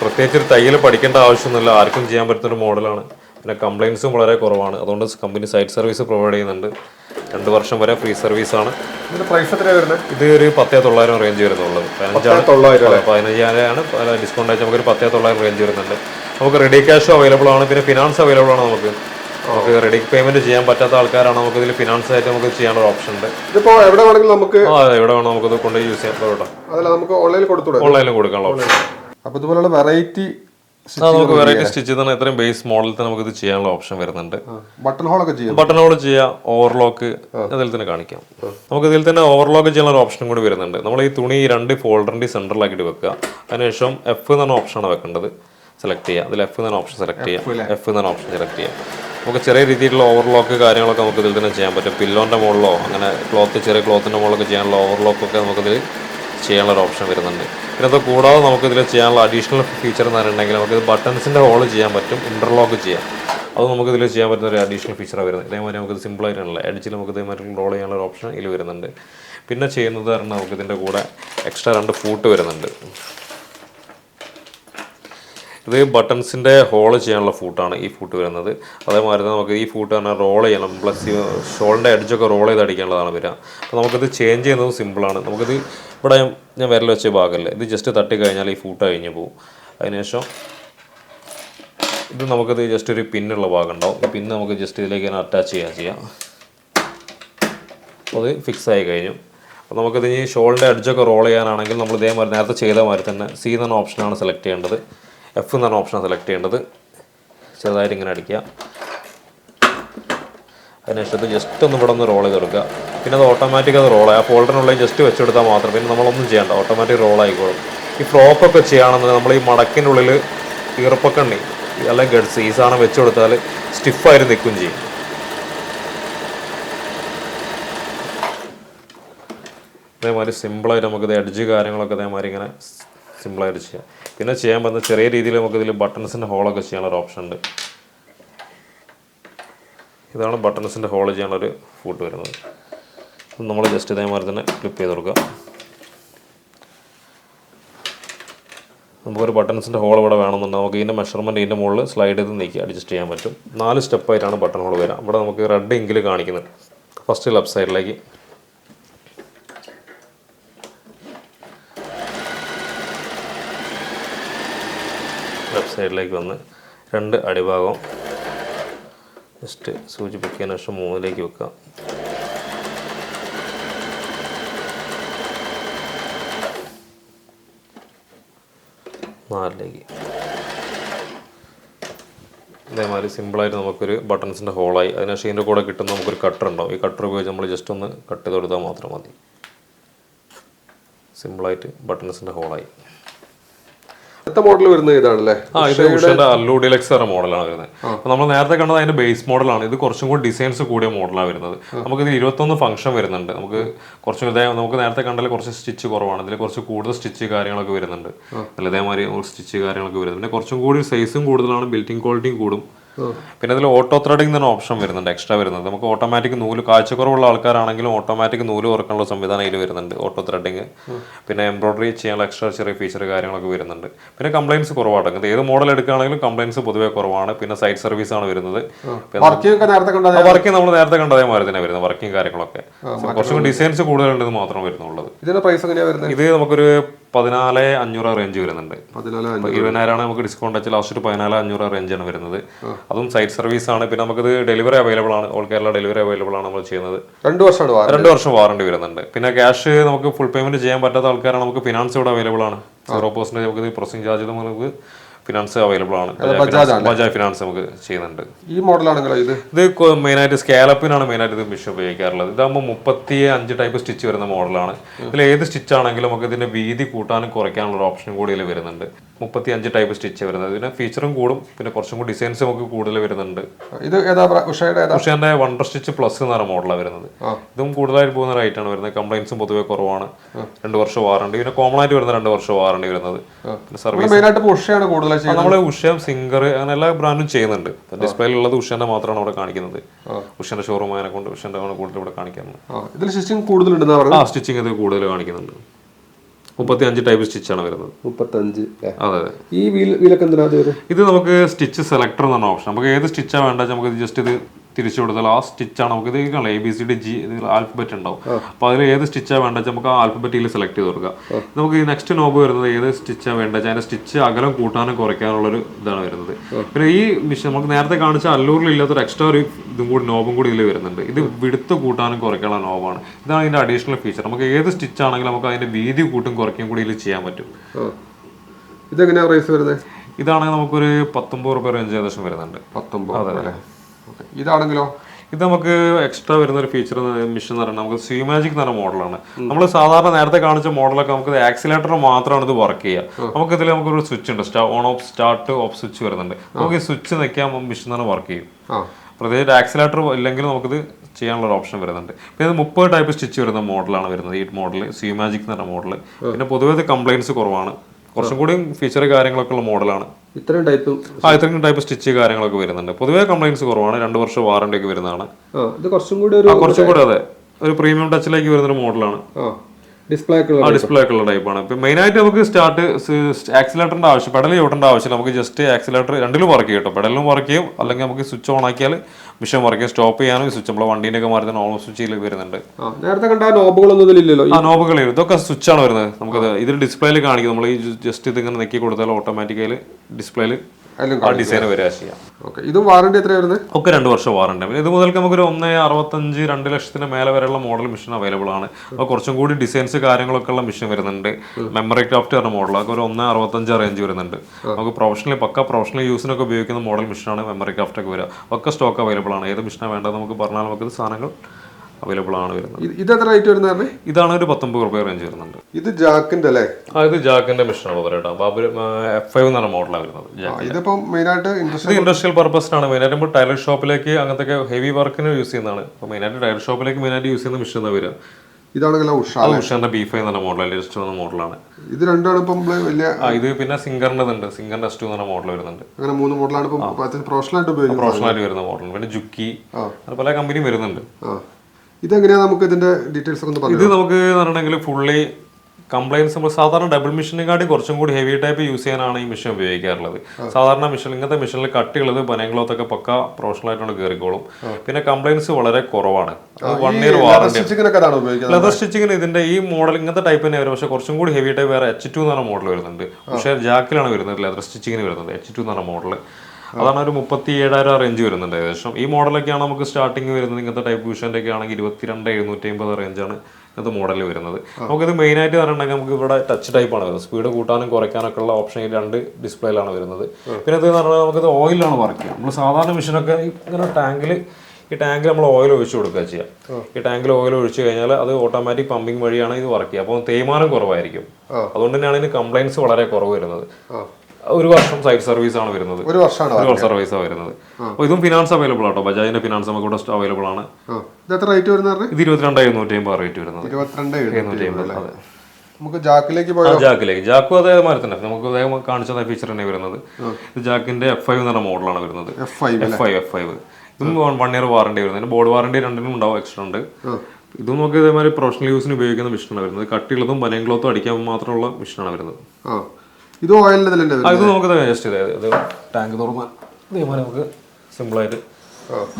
പ്രത്യേകിച്ച് ഒരു തയ്യൽ പഠിക്കേണ്ട ആവശ്യമൊന്നുമില്ല. ആർക്കും ചെയ്യാൻ പറ്റുന്ന ഒരു മോഡലാണ് പിന്നെ കംപ്ലയിൻസും വളരെ കുറവാണ്. അതുകൊണ്ട് കമ്പനി സൈറ്റ് സർവീസ് പ്രൊവൈഡ് ചെയ്യുന്നുണ്ട്. രണ്ട് വർഷം വരെ ഫ്രീ സർവീസാണ് ഇതിന്റെ പ്രൈസ് എത്രയാണ് വരുന്നത്? ഇത് ഒരു പത്തേ തൊള്ളായിരം റേഞ്ച് വരുന്നുള്ളത് പതിനഞ്ചാണ് തൊള്ളായിരം പതിനഞ്ചായിരമാണ്. ഡിസ്കൗണ്ട് ആയിട്ട് നമുക്കൊരു പത്തേ തൊള്ളായിരം റേഞ്ച് വരുന്നുണ്ട്. നമുക്ക് റെഡി ക്യാഷും അവൈലബിൾ ആണ്. പിന്നെ ഫിനാൻസ് അവൈലബിൾ ആണ് നമുക്ക്. നമുക്ക് റെഡി പേയ്മെന്റ് ചെയ്യാൻ പറ്റാത്ത ആൾക്കാരാണ്. നമുക്ക് ഇതിൽ ഫിനാൻസ് ആയിട്ട് നമുക്ക് ചെയ്യാനുള്ള ഓപ്ഷൻ ഉണ്ട്. ഇതിപ്പോ എവിടെ വേണമെങ്കിലും നമുക്ക് എവിടെ വേണം നമുക്കത് കൊണ്ടുപോയി യൂസ് ചെയ്യാം. കേട്ടോ. അതല്ല നമുക്ക് ഓൺലൈനിൽ കൊടുത്തു ഓൺലൈനിൽ കൊടുക്കാനുള്ള ഓപ്ഷൻ അപ്പൊ ഇതുപോലുള്ള വെറൈറ്റി നമുക്ക് വെറൈറ്റി സ്റ്റിച്ച് തന്നെ ഇത്രയും ബേസ് മോഡലിൽ തന്നെ നമുക്ക് ഇത് ചെയ്യാനുള്ള ഓപ്ഷൻ വരുന്നുണ്ട്. ബട്ടൺ ഹോൾ ഒക്കെ ചെയ്യാം ബട്ടൺ ഹോൾ ചെയ്യാം ഓവർലോക്ക് അതിൽ തന്നെ കാണിക്കാം. നമുക്ക് ഇതിൽ തന്നെ ഓവർലോക്ക് ചെയ്യാനുള്ള ഒരു ഓപ്ഷൻ കൂടി വരുന്നുണ്ട്. നമ്മൾ ഈ തുണി രണ്ട് ഫോൾഡറിന്റെ സെന്ററിലാക്കിയിട്ട് വെക്കുക. അതിനുശേഷം എഫ് എന്ന് പറഞ്ഞ ഓപ്ഷനാണ് വെക്കേണ്ടത്. സെലക്ട് ചെയ്യുക. അതിൽ എഫ് എന്ന് ഓപ്ഷൻ സെലക്ട് ചെയ്യാം എഫ് എന്ന് ഓപ്ഷൻ സെലക്ട് ചെയ്യാം നമുക്ക് ചെറിയ രീതിയിലുള്ള ഓവർലോക്ക് കാര്യങ്ങളൊക്കെ നമുക്ക് ഇതിൽ തന്നെ ചെയ്യാൻ പറ്റും. പില്ലോന്റെ മുകളിലോ അങ്ങനെ ക്ലോത്ത് ചെറിയ ക്ലോത്തിന്റെ മുകളിലൊക്കെ ചെയ്യാനുള്ള ഓവർലോക്കൊക്കെ നമുക്കിതിൽ ചെയ്യാനുള്ള ഓപ്ഷൻ വരുന്നുണ്ട്. പിന്നെ അത് കൂടാതെ നമുക്ക് ഇതിൽ ചെയ്യാനുള്ള അഡീഷണൽ ഫീച്ചർ എന്ന് പറഞ്ഞിട്ടുണ്ടെങ്കിൽ നമുക്ക് ബട്ടൺസിന്റെ ഹോൾ ചെയ്യാൻ പറ്റും ഇന്റർലോക്ക് ചെയ്യാം അത് നമുക്ക് ഇതിൽ ചെയ്യാൻ പറ്റുന്ന ഒരു അഡീഷണൽ ഫീച്ചറാണ് വരുന്നത്. ഇതേമാതിരി നമുക്ക് സിമ്പിളായിട്ടുള്ള എഡ്ജിൽ നമുക്ക് ഇതേമാതിരി റോൾ ചെയ്യാനുള്ള ഒരു ഓപ്ഷൻ ഇതിൽ വരുന്നുണ്ട്. പിന്നെ ചെയ്യുന്നത് പറഞ്ഞാൽ നമുക്ക് ഇതിന്റെ കൂടെ എക്സ്ട്രാ രണ്ട് ഫൂട്ട് വരുന്നുണ്ട്. ഇത് ബട്ടൺസിന്റെ ഹോൾ ചെയ്യാനുള്ള ഫൂട്ടാണ് ഈ ഫൂട്ട് വരുന്നത്. അതേമാതിരി തന്നെ നമുക്ക് ഈ ഫൂട്ട് തന്നെ റോൾ ചെയ്യണം. പ്ലസ് ഷോളിന്റെ എഡ്ജൊക്കെ റോൾ ചെയ്ത് അടിക്കാനുള്ളതാണ് വരിക. അപ്പോൾ നമുക്കിത് ചേഞ്ച് ചെയ്യുന്നത് സിമ്പിളാണ് നമുക്കിത് ഇവിടെ ഞാൻ വിരൽ വെച്ച ഭാഗമല്ല? ഇത് ജസ്റ്റ് തട്ടി കഴിഞ്ഞാൽ ഈ ഫൂട്ട് കഴിഞ്ഞ് പോകും. അതിനുശേഷം ഇത് നമുക്കിത് ജസ്റ്റ് ഒരു പിന്നുള്ള ഭാഗം ഉണ്ടാവും ഈ പിന്ന് നമുക്ക് ജസ്റ്റ് ഇതിലേക്ക് തന്നെ അറ്റാച്ച് ചെയ്യാൻ ചെയ്യാം അപ്പോൾ അത് ഫിക്സ് ആയി കഴിഞ്ഞു. അപ്പോൾ നമുക്കിത് ഈ ഷോളിന്റെ അടിച്ചൊക്കെ റോൾ ചെയ്യാനാണെങ്കിൽ നമ്മൾ ഇതേമാതിരി നേരത്തെ ചെയ്ത മാതിരി തന്നെ സി ഓപ്ഷനാണ് സെലക്ട് ചെയ്യേണ്ടത്. എഫ് എന്ന് പറഞ്ഞ ഓപ്ഷൻ സെലക്ട് ചെയ്യേണ്ടത്. ചെറുതായിട്ട് ഇങ്ങനെ അടിക്കുക. അതിനുശേഷം ജസ്റ്റ് ഒന്ന് ഇവിടെ ഒന്ന് റോൾ ചെയ്ത് കൊടുക്കുക. പിന്നെ അത് ഓട്ടോമാറ്റിക് അത് റോൾ ആ ഫോൾഡറിനുള്ളിൽ ജസ്റ്റ് വെച്ചെടുത്താൽ മാത്രം പിന്നെ നമ്മളൊന്നും ചെയ്യണ്ട. ഓട്ടോമാറ്റിക് റോൾ ആയിക്കോളും. ഈ ഫ്രോപ്പൊക്കെ ചെയ്യുകയാണെന്നുണ്ടെങ്കിൽ നമ്മൾ ഈ മടക്കിനുള്ളിൽ ഈർപ്പക്കണ്ണി അല്ലെങ്കിൽ ഗഡ്സ് ഈ സാധനം വെച്ച് കൊടുത്താൽ സ്റ്റിഫായിട്ട് നിൽക്കുകയും ചെയ്യും. അതേമാതിരി സിമ്പിളായിട്ട് നമുക്കിത് എഡ്ജ് കാര്യങ്ങളൊക്കെ അതേമാതിരി ഇങ്ങനെ സിമ്പിളായിട്ട് ചെയ്യാം. പിന്നെ ചെയ്യാൻ പറ്റുന്ന ചെറിയ രീതിയിൽ നമുക്ക് ഇതിൽ ബട്ടൺസിന്റെ ഹോളൊക്കെ ചെയ്യാനുള്ള ഓപ്ഷൻ ഉണ്ട്. ഇതാണ് ബട്ടൺസിന്റെ ഹോൾ ചെയ്യാനുള്ളൊരു ഫുഡ് വരുന്നത്. നമ്മൾ ജസ്റ്റ് ഇതേമാതിരി തന്നെ ക്ലിപ്പ് ചെയ്ത് കൊടുക്കുക. നമുക്കൊരു ബട്ടൺസിന്റെ ഹോൾ ഇവിടെ വേണമെന്നുണ്ടെങ്കിൽ നമുക്ക് ഇതിന്റെ മെഷർമെന്റ് ഇതിന്റെ മുകളിൽ സ്ലൈഡ് ചെയ്ത് നീക്കി അഡ്ജസ്റ്റ് ചെയ്യാൻ പറ്റും. നാല് സ്റ്റെപ്പായിട്ടാണ് ബട്ടൺ ഹോൾ വരാം ഇവിടെ നമുക്ക് റെഡ് ഇങ്കിൽ കാണിക്കുന്നത്. ഫസ്റ്റ് ലെഫ്റ്റ് സൈഡിലേക്ക് സൈഡിലേക്ക് വന്ന് രണ്ട് അടിഭാഗം ജസ്റ്റ് സൂചിപ്പിക്കാൻ ശേഷം മൂന്നിലേക്ക് വെക്കാം. നാലിലേക്ക്. അതേമാതിരി സിമ്പിളായിട്ട് നമുക്കൊരു ബട്ടൺസിന്റെ ഹോളായി അതിനുശേഷം ഇതിന്റെ കൂടെ കിട്ടുന്ന നമുക്കൊരു കട്ടർ ഉണ്ടാവും. ഈ കട്ടർ ഉപയോഗിച്ച് നമ്മൾ ജസ്റ്റ് ഒന്ന് കട്ട് ചെയ്ത് കൊടുത്താൽ മാത്രം മതി. സിമ്പിളായിട്ട് ബട്ടൺസിന്റെ ഹോളായി അടുത്ത മോഡൽ വരുന്നത് ഇതാണല്ലേ? ആ ഇത് ഉഷയുടെ അല്ലു ഡിലക്സ് എന്ന മോഡലാണ് വരുന്നത്. അപ്പോൾ നമ്മൾ നേരത്തെ കണ്ടത് അതിന്റെ ബേസ് മോഡലാണ് ഇത് കുറച്ചും കൂടി ഡിസൈൻസ് കൂടിയ മോഡലാണ് വരുന്നത്. നമുക്ക് ഇതിൽ ഇരുപത്തൊന്ന് ഫംഗ്ഷൻ വരുന്നുണ്ട്. നമുക്ക് കുറച്ചും നമുക്ക് നേരത്തെ കണ്ടാൽ കുറച്ച് സ്റ്റിച്ച് കുറവാണ്. ഇതിൽ കുറച്ച് കൂടുതൽ സ്റ്റിച്ച് കാര്യങ്ങളൊക്കെ വരുന്നുണ്ട്. അല്ല ഇതേമാതിരി സ്റ്റിച്ച് കാര്യങ്ങളൊക്കെ വരുന്നുണ്ട്. പിന്നെ കുറച്ചും കൂടി സൈസും കൂടുതലാണ്. ബിൽഡിംഗ് ക്വാളിറ്റിയും കൂടും. പിന്നെ ഇതിൽ ഓട്ടോ ത്രെഡിംഗ് എന്ന ഓപ്ഷൻ വരുന്നുണ്ട് എക്സ്ട്രാ വരുന്നത് നമുക്ക് ഓട്ടോമാറ്റിക് നൂൽ കാഴ്ചക്കുറവുള്ള ആൾക്കാരാണെങ്കിലും ഓട്ടോമാറ്റിക് നൂൽ ഉറക്കാനുള്ള സംവിധാനം ഇതിൽ വരുന്നുണ്ട് ഓട്ടോ ത്രെഡിങ് പിന്നെ എംബ്രോയിഡറി ചെയ്യാനുള്ള എക്സ്ട്രാ ചെറിയ ഫീച്ചർ കാര്യങ്ങളൊക്കെ വരുന്നുണ്ട്. പിന്നെ കംപ്ലൈൻസ് കുറവാണ് ഇത് ഏത് മോഡൽ എടുക്കുകയാണെങ്കിലും കംപ്ലൈൻസ് പൊതുവെ കുറവാണ്. പിന്നെ സൈറ്റ് സർവീസ് ആണ് വരുന്നത്. വർക്കിംഗ് നമ്മൾ നേരത്തെ കണ്ടതേ മാതിരി തന്നെ വരുന്നത് വർക്കിംഗ് കാര്യങ്ങളൊക്കെ. കുറച്ചും ഡിസൈൻസ് കൂടുതലുണ്ടെന്ന് മാത്രമേ വരുന്നുള്ളൂ. ഇതിന്റെ പ്രൈസ് വരുന്നത്? ഇത് നമുക്കൊരു പതിനാല് അഞ്ഞൂറ് റേഞ്ച് വരുന്നുണ്ട്. ഇരുപതിനായിരമാണ് നമുക്ക് ഡിസ്കൗണ്ട് വെച്ചാൽ ലാസ്റ്റ് ഒരു പതിനാല് അഞ്ഞൂറ് റേഞ്ചാണ് വരുന്നത്. അതും സൈറ്റ് സർവീസ് ആണ്. പിന്നെ നമുക്കിത് ഡെലിവറി അവൈലബിൾ ആണ്. ഓൾ കേരള ഡെലിവറി അവൈലബിൾ ആണ് നമ്മൾ ചെയ്യുന്നത്. രണ്ടു വർഷം രണ്ട് വർഷം വാറണ്ടി വരുന്നുണ്ട്. പിന്നെ ക്യാഷ് നമുക്ക് ഫുൾ പേയ്മെന്റ് ചെയ്യാൻ പറ്റാത്ത ആൾക്കാരാണ് നമുക്ക് ഫിനാൻസ് ഇവിടെ അവൈലബിൾ ആണ്. സീറോ പെർസെന്റ് നമുക്ക് പ്രോസസിംഗ് ചാർജ് നമുക്ക് ഫിനാൻസ് അവൈലബിൾ ആണ്. ബജാജ് ഫിനാൻസ് നമുക്ക് ചെയ്യുന്നുണ്ട്. ഈ മോഡലാണെങ്കിലോ ഇത്. ഇത് മെയിനായിട്ട് സ്കാലപ്പിനാണ് മെയിനായിട്ട് ഇത് മിഷൻ ഉപയോഗിക്കാറുള്ളത്. ഇതാകുമ്പോൾ മുപ്പത്തി അഞ്ച് ടൈപ്പ് സ്റ്റിച്ച് വരുന്ന മോഡലാണ് ഇതിൽ ഏത് സ്റ്റിച്ച് ആണെങ്കിലും നമുക്ക് ഇതിന്റെ വീതി കൂട്ടാനും കുറയ്ക്കാനുള്ള ഓപ്ഷൻ കൂടി ഇതിൽ വരുന്നുണ്ട്. മുപ്പത്തി അഞ്ച് ടൈപ്പ് സ്റ്റിച്ച് വരുന്നത്. ഇതിന് ഫീച്ചറും കൂടും. പിന്നെ കുറച്ചും കൂടി ഡിസൈൻസ് ഒക്കെ കൂടുതൽ വരുന്നുണ്ട്. ഇത് ഏതാ ഉഷയുടെ ഉഷേന്റെ വണ്ടർ സ്റ്റിച്ച് പ്ലസ് എന്ന് പറഞ്ഞ മോഡലാണ് വരുന്നത്. ഇതും കൂടുതലായിട്ട് പോകുന്ന റേറ്റ് ആണ് വരുന്നത്. കംപ്ലൈൻസും പൊതുവേ കുറവാണ്. രണ്ട് വർഷം വാറണ്ടി പിന്നെ കോമൺ ആയിട്ട് വരുന്ന രണ്ട് വർഷം വാറണ്ടി വരുന്നത്. പിന്നെ സർവീസ് നമ്മൾ ഉഷയും സിംഗർ അങ്ങനെ എല്ലാ ബ്രാൻഡും ചെയ്യുന്നുണ്ട്. ഡിസ്പ്ലേയിൽ ഉള്ളത് ഉഷേന്റെ മാത്രമാണ് അവിടെ കാണിക്കുന്നത്. ഉഷേന്റെ ഷോറൂം അതിനെ കൊണ്ട് ഉഷേന്റെ കൂടുതൽ ഇവിടെ കാണിക്കുന്നത്. ഇതിൽ സ്റ്റിച്ചിങ് ആ ഇത് കൂടുതൽ കാണിക്കുന്നുണ്ട്. മുപ്പത്തി അഞ്ച് ടൈപ്പ് സ്റ്റിച്ചാണ് വരുന്നത്. മുപ്പത്തഞ്ച് അതെ ഈ വീലൊക്കെ എന്തിനാ ഇത് നമുക്ക് സ്റ്റിച്ച് സെലക്ടർ എന്ന് പറഞ്ഞ ഓപ്ഷൻ നമുക്ക് ഏത് സ്റ്റിച്ചാണ് വേണ്ടത് നമുക്ക് ജസ്റ്റ് ഇത് തിരിച്ചു കൊടുത്താൽ ആ സ്റ്റിച്ചാണ് നമുക്ക് ഇത് കാണാം A B C D G alphabet ഉണ്ടാവും. അപ്പോൾ അതിൽ ഏത് സ്റ്റിച്ചാണ് വേണ്ടത് നമുക്ക് ആ ആൽഫബറ്റിൽ സെലക്ട് ചെയ്ത് കൊടുക്കുക നമുക്ക് ഈ നെക്സ്റ്റ് നോബ് വരുന്നത് ഏത് സ്റ്റിച്ചാണ് വേണ്ടത് അതിന്റെ സ്റ്റിച്ച് അകലം കൂട്ടാനും കുറയ്ക്കാനുള്ളൊരു ഇതാണ് വരുന്നത്. പിന്നെ ഈ മിഷൻ നമുക്ക് നേരത്തെ കാണിച്ച അല്ലൂറിൽ ഇല്ലാത്തൊരു എക്സ്ട്രാ ഒരു ഇതും കൂടി നോബും കൂടി ഇതിൽ വരുന്നുണ്ട്. ഇത് വിടുത്ത് കൂട്ടാനും കുറയ്ക്കാനുള്ള നോബാണ് ഇതാണ് ഇതിന്റെ അഡീഷണൽ ഫീച്ചർ നമുക്ക് ഏത് സ്റ്റിച്ച് ആണെങ്കിലും നമുക്ക് അതിന്റെ വീതി കൂട്ടും കുറയ്ക്കും കൂടി ഇതിൽ ചെയ്യാൻ പറ്റും. ഇതെങ്ങനെയാണ് ഇതെങ്ങനെയാ പ്രൈസ് വരുന്നത്? ഇതാണെങ്കിൽ നമുക്കൊരു പത്തൊമ്പത് റുപ്യ റേഞ്ച് ഏകദേശം വരുന്നുണ്ട്. പത്തൊമ്പത് അല്ലേ? ഓക്കെ ഇതാണെങ്കിലോ? ഇത് നമുക്ക് എക്സ്ട്രാ വരുന്ന ഒരു ഫീച്ചർ മിഷൻ എന്ന് പറയുന്നത്. നമുക്ക് സീമാജിക് എന്ന് പറഞ്ഞ മോഡലാണ് നമ്മൾ സാധാരണ നേരത്തെ കാണിച്ച മോഡലൊക്കെ നമുക്ക് ആക്സിലേറ്റർ മാത്രമാണ് ഇത് വർക്ക് ചെയ്യുക. നമുക്ക് ഇതിൽ നമുക്ക് ഒരു സ്വിച്ച് ഉണ്ട്. സ്റ്റാ on off start off switch വരുന്നുണ്ട്. നമുക്ക് ഈ സ്വിച്ച് നിൽക്കാൻ മിഷൻ തന്നെ വർക്ക് ചെയ്യും. പ്രത്യേകിച്ച് ആക്സിലേറ്റർ ഇല്ലെങ്കിൽ നമുക്കിത് ചെയ്യാനുള്ള ഒരു ഓപ്ഷൻ വരുന്നുണ്ട്. പിന്നെ ഇത് മുപ്പത് ടൈപ്പ് സ്റ്റിച്ച് വരുന്ന മോഡലാണ് വരുന്നത്. ഈ മോഡൽ സീമാജിക് എന്ന് പറഞ്ഞ മോഡൽ പിന്നെ പൊതുവേ ഇത് കംപ്ലൈൻസ് കുറവാണ്. കുറച്ചും കൂടി ഫീച്ചർ കാര്യങ്ങളൊക്കെ ഉള്ള മോഡലാണ് ഇത്രയും ടൈപ്പ് ആ ഇത്രയും ടൈപ്പ് സ്റ്റിച്ച് കാര്യങ്ങളൊക്കെ വരുന്നുണ്ട്. പൊതുവേ കംപ്ലൈൻസ് കുറവാണ്. രണ്ട് വർഷം വാറണ്ടി ഒക്കെ വരുന്നതാണ്. ഇത് കുറച്ചും കൂടി ഒരു കുറച്ചും കൂടി അതെ. ഒരു പ്രീമിയം ടച്ചിലേക്ക് വരുന്ന ഒരു മോഡലാണ് ആ. ഡിസ്പ്ലേ ഡിസ്പ്ലേ ഒക്കെ ഉള്ള ടൈപ്പാണ്. ഇപ്പൊ മെയിൻ ആയിട്ട് നമുക്ക് സ്റ്റാർട്ട് ആക്സിലേറ്ററിന്റെ ആവശ്യം പെഡൽ ചവിട്ടേണ്ട ആവശ്യം നമുക്ക് ജസ്റ്റ് ആക്സിലേറ്റർ രണ്ടിലും വർക്ക് ചെയ്യും കേട്ടോ. വർക്ക് ചെയ്യും. അല്ലെങ്കിൽ നമുക്ക് സ്വിച്ച് ഓൺ ആക്കിയാൽ മിഷൻ വർക്ക് ചെയ്യും. സ്റ്റോപ്പ് ചെയ്യാനും സ്വിച്ച് നമ്മളെ വണ്ടീന്റെ ഒക്കെ മാറി തന്നെ ഓൺ സ്വിച്ചിൽ വരുന്നുണ്ട് നേരത്തെ കണ്ട നോബുകളൊന്നും ഇല്ലല്ലോ ആ നോബുകൾ ഇതൊക്കെ സ്വിച്ച് ആണ് വരുന്നത്. നമുക്ക് ഇതിൽ ഡിസ്പ്ലേയിൽ കാണിക്കും. നമ്മൾ ഈ ജസ്റ്റ് ഇതിങ്ങനെ നെക്കി കൊടുത്താൽ ഓട്ടോമാറ്റിക്കലി ഡിസ്പ്ലേയിൽ ആ ഡിസൈൻ വരിക ചെയ്യാം. ഓക്കെ. ഇതും വാറണ്ടി എത്ര വരുന്നത്? ഒക്കെ രണ്ട് വർഷം വാറണ്ടി ഇത് മുതൽക്ക് നമുക്കൊരു ഒന്ന് അറുപത്തഞ്ച് രണ്ട് ലക്ഷത്തിന് മേലെ വരെയുള്ള മോഡൽ മെഷീൻ അവൈലബിൾ ആണ്. അപ്പോൾ കുറച്ചും കൂടി ഡിസൈൻസ് കാര്യങ്ങളൊക്കെ ഉള്ള മെഷീൻ വരുന്നുണ്ട്. മെമ്മറി ക്രാഫ്റ്റ് പറഞ്ഞ മോഡൽ അതൊക്കെ ഒരു ഒന്ന് അറുപത്തഞ്ച് റേഞ്ച് വരുന്നുണ്ട്. നമുക്ക് പ്രൊഫഷണലി പക്ക പ്രൊഫഷണൽ യൂസിനൊക്കെ ഉപയോഗിക്കുന്ന മോഡൽ മെഷീനാണ് മെമ്മറി ക്രാഫ്റ്റ് ഒക്കെ വരിക. ഒക്കെ സ്റ്റോക്ക് അവൈലബിൾ ആണ്. ഏത് മെഷീനാണ് വേണ്ടത്? നമുക്ക് പറഞ്ഞാൽ നമുക്ക് സാധനങ്ങൾ അവൈലബിൾ ആണ് വരുന്നത്. ഇത് എത്ര റേറ്റ് വരുന്നത് ഇതാണ് ഒരു പത്തൊമ്പത് റുപ്യ റേഞ്ച് വരുന്നുണ്ട്. ഇത് ജാക്കിന്റെ അല്ലേ? ആ ഇത് ജാക്കിന്റെ മെഷീനാണ് പറയട്ടോ ബാബു എഫ് ഫൈവ് എന്നാണ് മോഡലാണ് വരുന്നത്. ഇതിപ്പം മെയിനായിട്ട് ഇത് ഇൻഡസ്ട്രിയൽ പർപ്പസിനാണ് മെയിനായിട്ട് ഇപ്പോൾ ടൈലർ ഷോപ്പിലേക്ക് അങ്ങനത്തെ ഹെവി വർക്കിന് യൂസ് ചെയ്യുന്നതാണ്. അപ്പോൾ മെയിനായിട്ട് ടൈലർ ഷോപ്പിലേക്ക് മെയിനായിട്ട് യൂസ് ചെയ്യുന്ന മെഷീൻ വരിക. ഇതാണെങ്കിലോ ഉഷ ഉഷാന്റെ ബി ഫൈവ് എന്ന മോഡൽ ലേറ്റസ്റ്റ് വന്ന മോഡലാണ് ഇത് രണ്ടാണ് ഇപ്പം വലിയ ഇത് പിന്നെ സിംഗറിന്റെ ഉണ്ട്. സിംഗറിന്റെ എസ് ടു എന്ന മോഡൽ വരുന്നുണ്ട്. അങ്ങനെ മൂന്ന് മോഡലാണ് പ്രൊഫഷണലായിട്ട് ആയിട്ട് പ്രൊഫഷണലായിട്ട് വരുന്ന മോഡൽ പിന്നെ ജുക്കി അത് പല കമ്പനിയും വരുന്നുണ്ട്. ഇതെങ്ങനെയാ നമുക്ക് ഇതിന്റെ ഡീറ്റെയിൽസ് ഒന്ന് പറയാം ഇത് നമുക്ക് പറഞ്ഞിട്ടുണ്ടെങ്കിൽ ഫുള്ളി കംപ്ലൈൻസ് നമ്മൾ സാധാരണ ഡബിൾ മെഷീനെക്കാട്ടി കുറച്ചും കൂടി ഹെവി ടൈപ്പ് യൂസ് ചെയ്യാനാണ് ഈ മെഷീൻ ഉപയോഗിക്കാറുള്ളത്. സാധാരണ മെഷീൻ ഇങ്ങനത്തെ മെഷീനിൽ കട്ടിയുള്ളത് പനങ്ങളൊക്കെ പക്ക പ്രൊഫഷണൽ ആയിട്ടാണ് കയറിക്കോളും പിന്നെ കംപ്ലൈൻസ് വളരെ കുറവാണ്. വൺ ഇയർ ഉപയോഗിക്കുന്നത്. ലെതർ സ്റ്റിച്ചിങ്ങിന് ഇതിന്റെ ഈ മോഡൽ ഇങ്ങനത്തെ ടൈപ്പ് തന്നെ വരും. പക്ഷെ കുറച്ചും കൂടി ഹെവി ടൈപ്പ് വേറെ എച്ച് ടു എന്ന് പറഞ്ഞ മോഡൽ വരുന്നുണ്ട് പക്ഷേ ജാക്കിലാണ് വരുന്നത് ലെതർ സ്റ്റിച്ചിങ്ങിന് വരുന്നത് എച്ച് ടു എന്ന് പറഞ്ഞ മോഡൽ അതാണ് ഒരു മുപ്പത്തി ഏഴായിരം റേഞ്ച് വരുന്നുണ്ട് ഏകദേശം. ഈ മോഡലൊക്കെയാണ് നമുക്ക് സ്റ്റാർട്ടിങ് വരുന്നത്. ഇങ്ങനത്തെ ടൈപ്പ് വിഷന്റെ ഒക്കെ ആണെങ്കിൽ ഇരുപത്തിരണ്ട് എഴുന്നൂറ്റി അമ്പത് റേഞ്ചാണ് ഇങ്ങനത്തെ മോഡൽ വരുന്നത്. നമുക്കിത് മെയിൻ ആയിട്ട് പറഞ്ഞിട്ടുണ്ടെങ്കിൽ നമുക്ക് ഇവിടെ ടച്ച് ടൈപ്പാണ് വരുന്നത്. സ്പീഡ് കൂട്ടാനും കുറയ്ക്കാനൊക്കെ ഉള്ള ഓപ്ഷൻ ഈ രണ്ട് ഡിസ്പ്ലേയിലാണ് വരുന്നത്. പിന്നെ ഇത് പറഞ്ഞാൽ നമുക്കിത് ഓയിലാണ് വർക്ക് ചെയ്യുക. നമ്മൾ സാധാരണ മെഷീനൊക്കെ ഇങ്ങനെ ടാങ്കിൽ ഈ ടാങ്കിൽ നമ്മൾ ഓയിൽ ഒഴിച്ചു കൊടുക്കുക ചെയ്യാം. ഈ ടാങ്കിൽ ഓയിൽ ഒഴിച്ചു കഴിഞ്ഞാൽ അത് ഓട്ടോമാറ്റിക് പമ്പിംഗ് വഴിയാണ് ഇത് വർക്ക് ചെയ്യുക. അപ്പോൾ തേയ്മാനം കുറവായിരിക്കും. അതുകൊണ്ട് തന്നെയാണ് ഇതിന് കംപ്ലൈൻസ് വളരെ കുറവ് വരുന്നത്. ഒരു വർഷം സൈഡ് സർവീസ് ആണ് വരുന്നത്. ഒരു വർഷമാണ് വർഷം സർവീസാണ് വരുന്നത്. അപ്പോൾ ഇതും ഫിനാൻസ് അവൈലബിൾ ആട്ടോ. ബജാജിന്റെ ഫിനാൻസ് നമുക്ക് ഇവിടെ അവൈലബിൾ ആണ്. എത്ര റേറ്റ് വരുന്നത് ഇത് ഇരുപത്തിരണ്ട് എഴുന്നൂറ്റി അമ്പത് റേറ്റ് വരുന്നത്. ഇരുപത്തിരണ്ട് എഴുന്നൂറ്റി അമ്പത് അതെ. നമുക്ക് ജാക്കിലേക്ക് പോയാൽ ജാക്കിലേക്ക്. ജാക്കും അതേമാതിരി തന്നെ. നമുക്ക് അദ്ദേഹം കാണിച്ച ഫീച്ചർ തന്നെ വരുന്നത്. ഇത് ജാക്കിന്റെ എഫ് ഫൈവ് എന്ന് പറഞ്ഞ മോഡലാണ് വരുന്നത്. F five F five F five ഇതും വൺ ഇയർ വാറണ്ടി വരുന്നത്. ബോർഡ് വാറണ്ടി രണ്ടിനും ഉണ്ടാവും എക്സ്ട്രാ ഉണ്ട്. ഇതും നമുക്ക് ഇതേമാതിരി പ്രൊഫഷണൽ യൂസിന് ഉപയോഗിക്കുന്ന മെഷീനാണ് വരുന്നത്. കട്ടിയുള്ളതും ബനിയൻ ക്ലോത്തും അടിക്കാൻ മാത്രമുള്ള മെഷീനാണ് വരുന്നത്. ഇത് ഓയിലിന്റെ തന്നെ ഇത് നമുക്ക് ജസ്റ്റ് ഇത് ടാങ്ക് തുറന്നാൽ ഇതേപോലെ നമുക്ക് സിമ്പിൾ ആയിട്ട്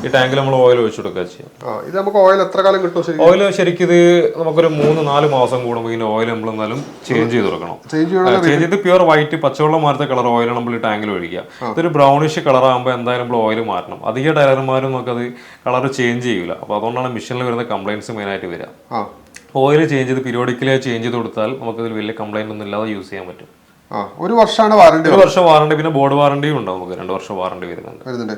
ഈ ടാങ്കിൽ നമ്മൾ ഓയിൽ ഒഴിച്ചു കൊടുക്കുക ചെയ്യാം. ഇത് നമുക്ക് ഓയിൽ എത്ര കാലം കിട്ടും ഓയിൽ ശരിക്കും ഇത് നമുക്കൊരു മൂന്ന് നാല് മാസം കൂടുമ്പോൾ ഇതിന് ഓയിൽ നമ്മൾ എന്നാലും ചേഞ്ച് ചെയ്ത് കൊടുക്കണം. ചേഞ്ച് ചെയ്ത് പ്യുവർ വൈറ്റ് പച്ചവെള്ളം മാറ്റ കളർ ഓയിലാണ് നമ്മൾ ഈ ടാങ്കിൽ ഒഴിക്കുക. ഇതൊരു ബ്രൗണിഷ് കളർ ആകുമ്പോൾ എന്തായാലും നമ്മൾ ഓയിൽ മാറ്റണം. അധിക നമുക്ക് അത് കളർ ചേഞ്ച് ചെയ്യില്ല അപ്പോൾ അതുകൊണ്ടാണ് മെഷീനിൽ വരുന്ന കംപ്ലൈൻസ് മെയിനായിട്ട് വരിക. ഓയിൽ ചേഞ്ച് ചെയ്ത് പീരിയോഡിക്കലി ചേഞ്ച് ചെയ്ത് കൊടുത്താൽ നമുക്ക് നമുക്കതിൽ വലിയ കംപ്ലൈന്റ് ഒന്നും ഇല്ലാതെ യൂസ് ചെയ്യാൻ പറ്റും. ഒരു വർഷമാണ് വാറണ്ടി ഒരു വർഷം വാറണ്ടി പിന്നെ ബോർഡ് വാറണ്ടിയും ഉണ്ടാവും നമുക്ക് രണ്ട് വർഷം വാറണ്ടി വരുന്നുണ്ട്. വരുന്നുണ്ട്.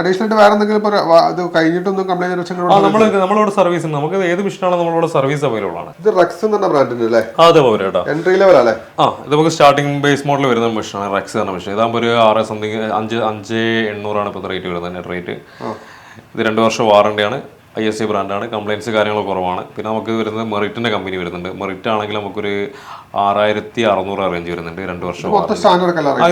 അഡീഷണൽ ആയിട്ട് വേറെ എന്തെങ്കിലും ഇത് കഴിഞ്ഞിട്ടൊന്നും കംപ്ലൈന്റ് വെച്ചാൽ നമ്മൾ നമ്മളോട് സർവീസ് നമുക്ക് ഏത് മിഷനാണ് നമ്മളോട് സർവീസ് അവൈലബിൾ ആണ്. ഇത് റെക്സ് എന്ന് പറഞ്ഞ ബ്രാൻഡിന്റെ അല്ലേ അതെ പോലെ എൻട്രി ലെവൽ അല്ലേ? ആ ഇത് നമുക്ക് സ്റ്റാർട്ടിംഗ് ബേസ് മോഡൽ വരുന്ന മെഷീനാണ് റെക്സ് എന്ന മെഷീൻ ഇതാകുമ്പോൾ ഒരു ആറ് സംതിങ് അഞ്ച് അഞ്ച് എണ്ണൂറാണ് ഇപ്പോൾ റേറ്റ് വരുന്നത്. നെറ്റ് റേറ്റ് ഇത് രണ്ട് വർഷം വാറണ്ടിയാണ് ഐ എസ് സി ബ്രാൻഡാണ് കംപ്ലയിൻസ് കാര്യങ്ങൾ കുറവാണ്. പിന്നെ നമുക്ക് വരുന്നത് മെറിറ്റിന്റെ കമ്പനി വരുന്നുണ്ട്. മെറിറ്റ് ആണെങ്കിൽ നമുക്കൊരു ആറായിരത്തി അറുന്നൂറ് റേഞ്ച് വരുന്നുണ്ട്. രണ്ട് വർഷം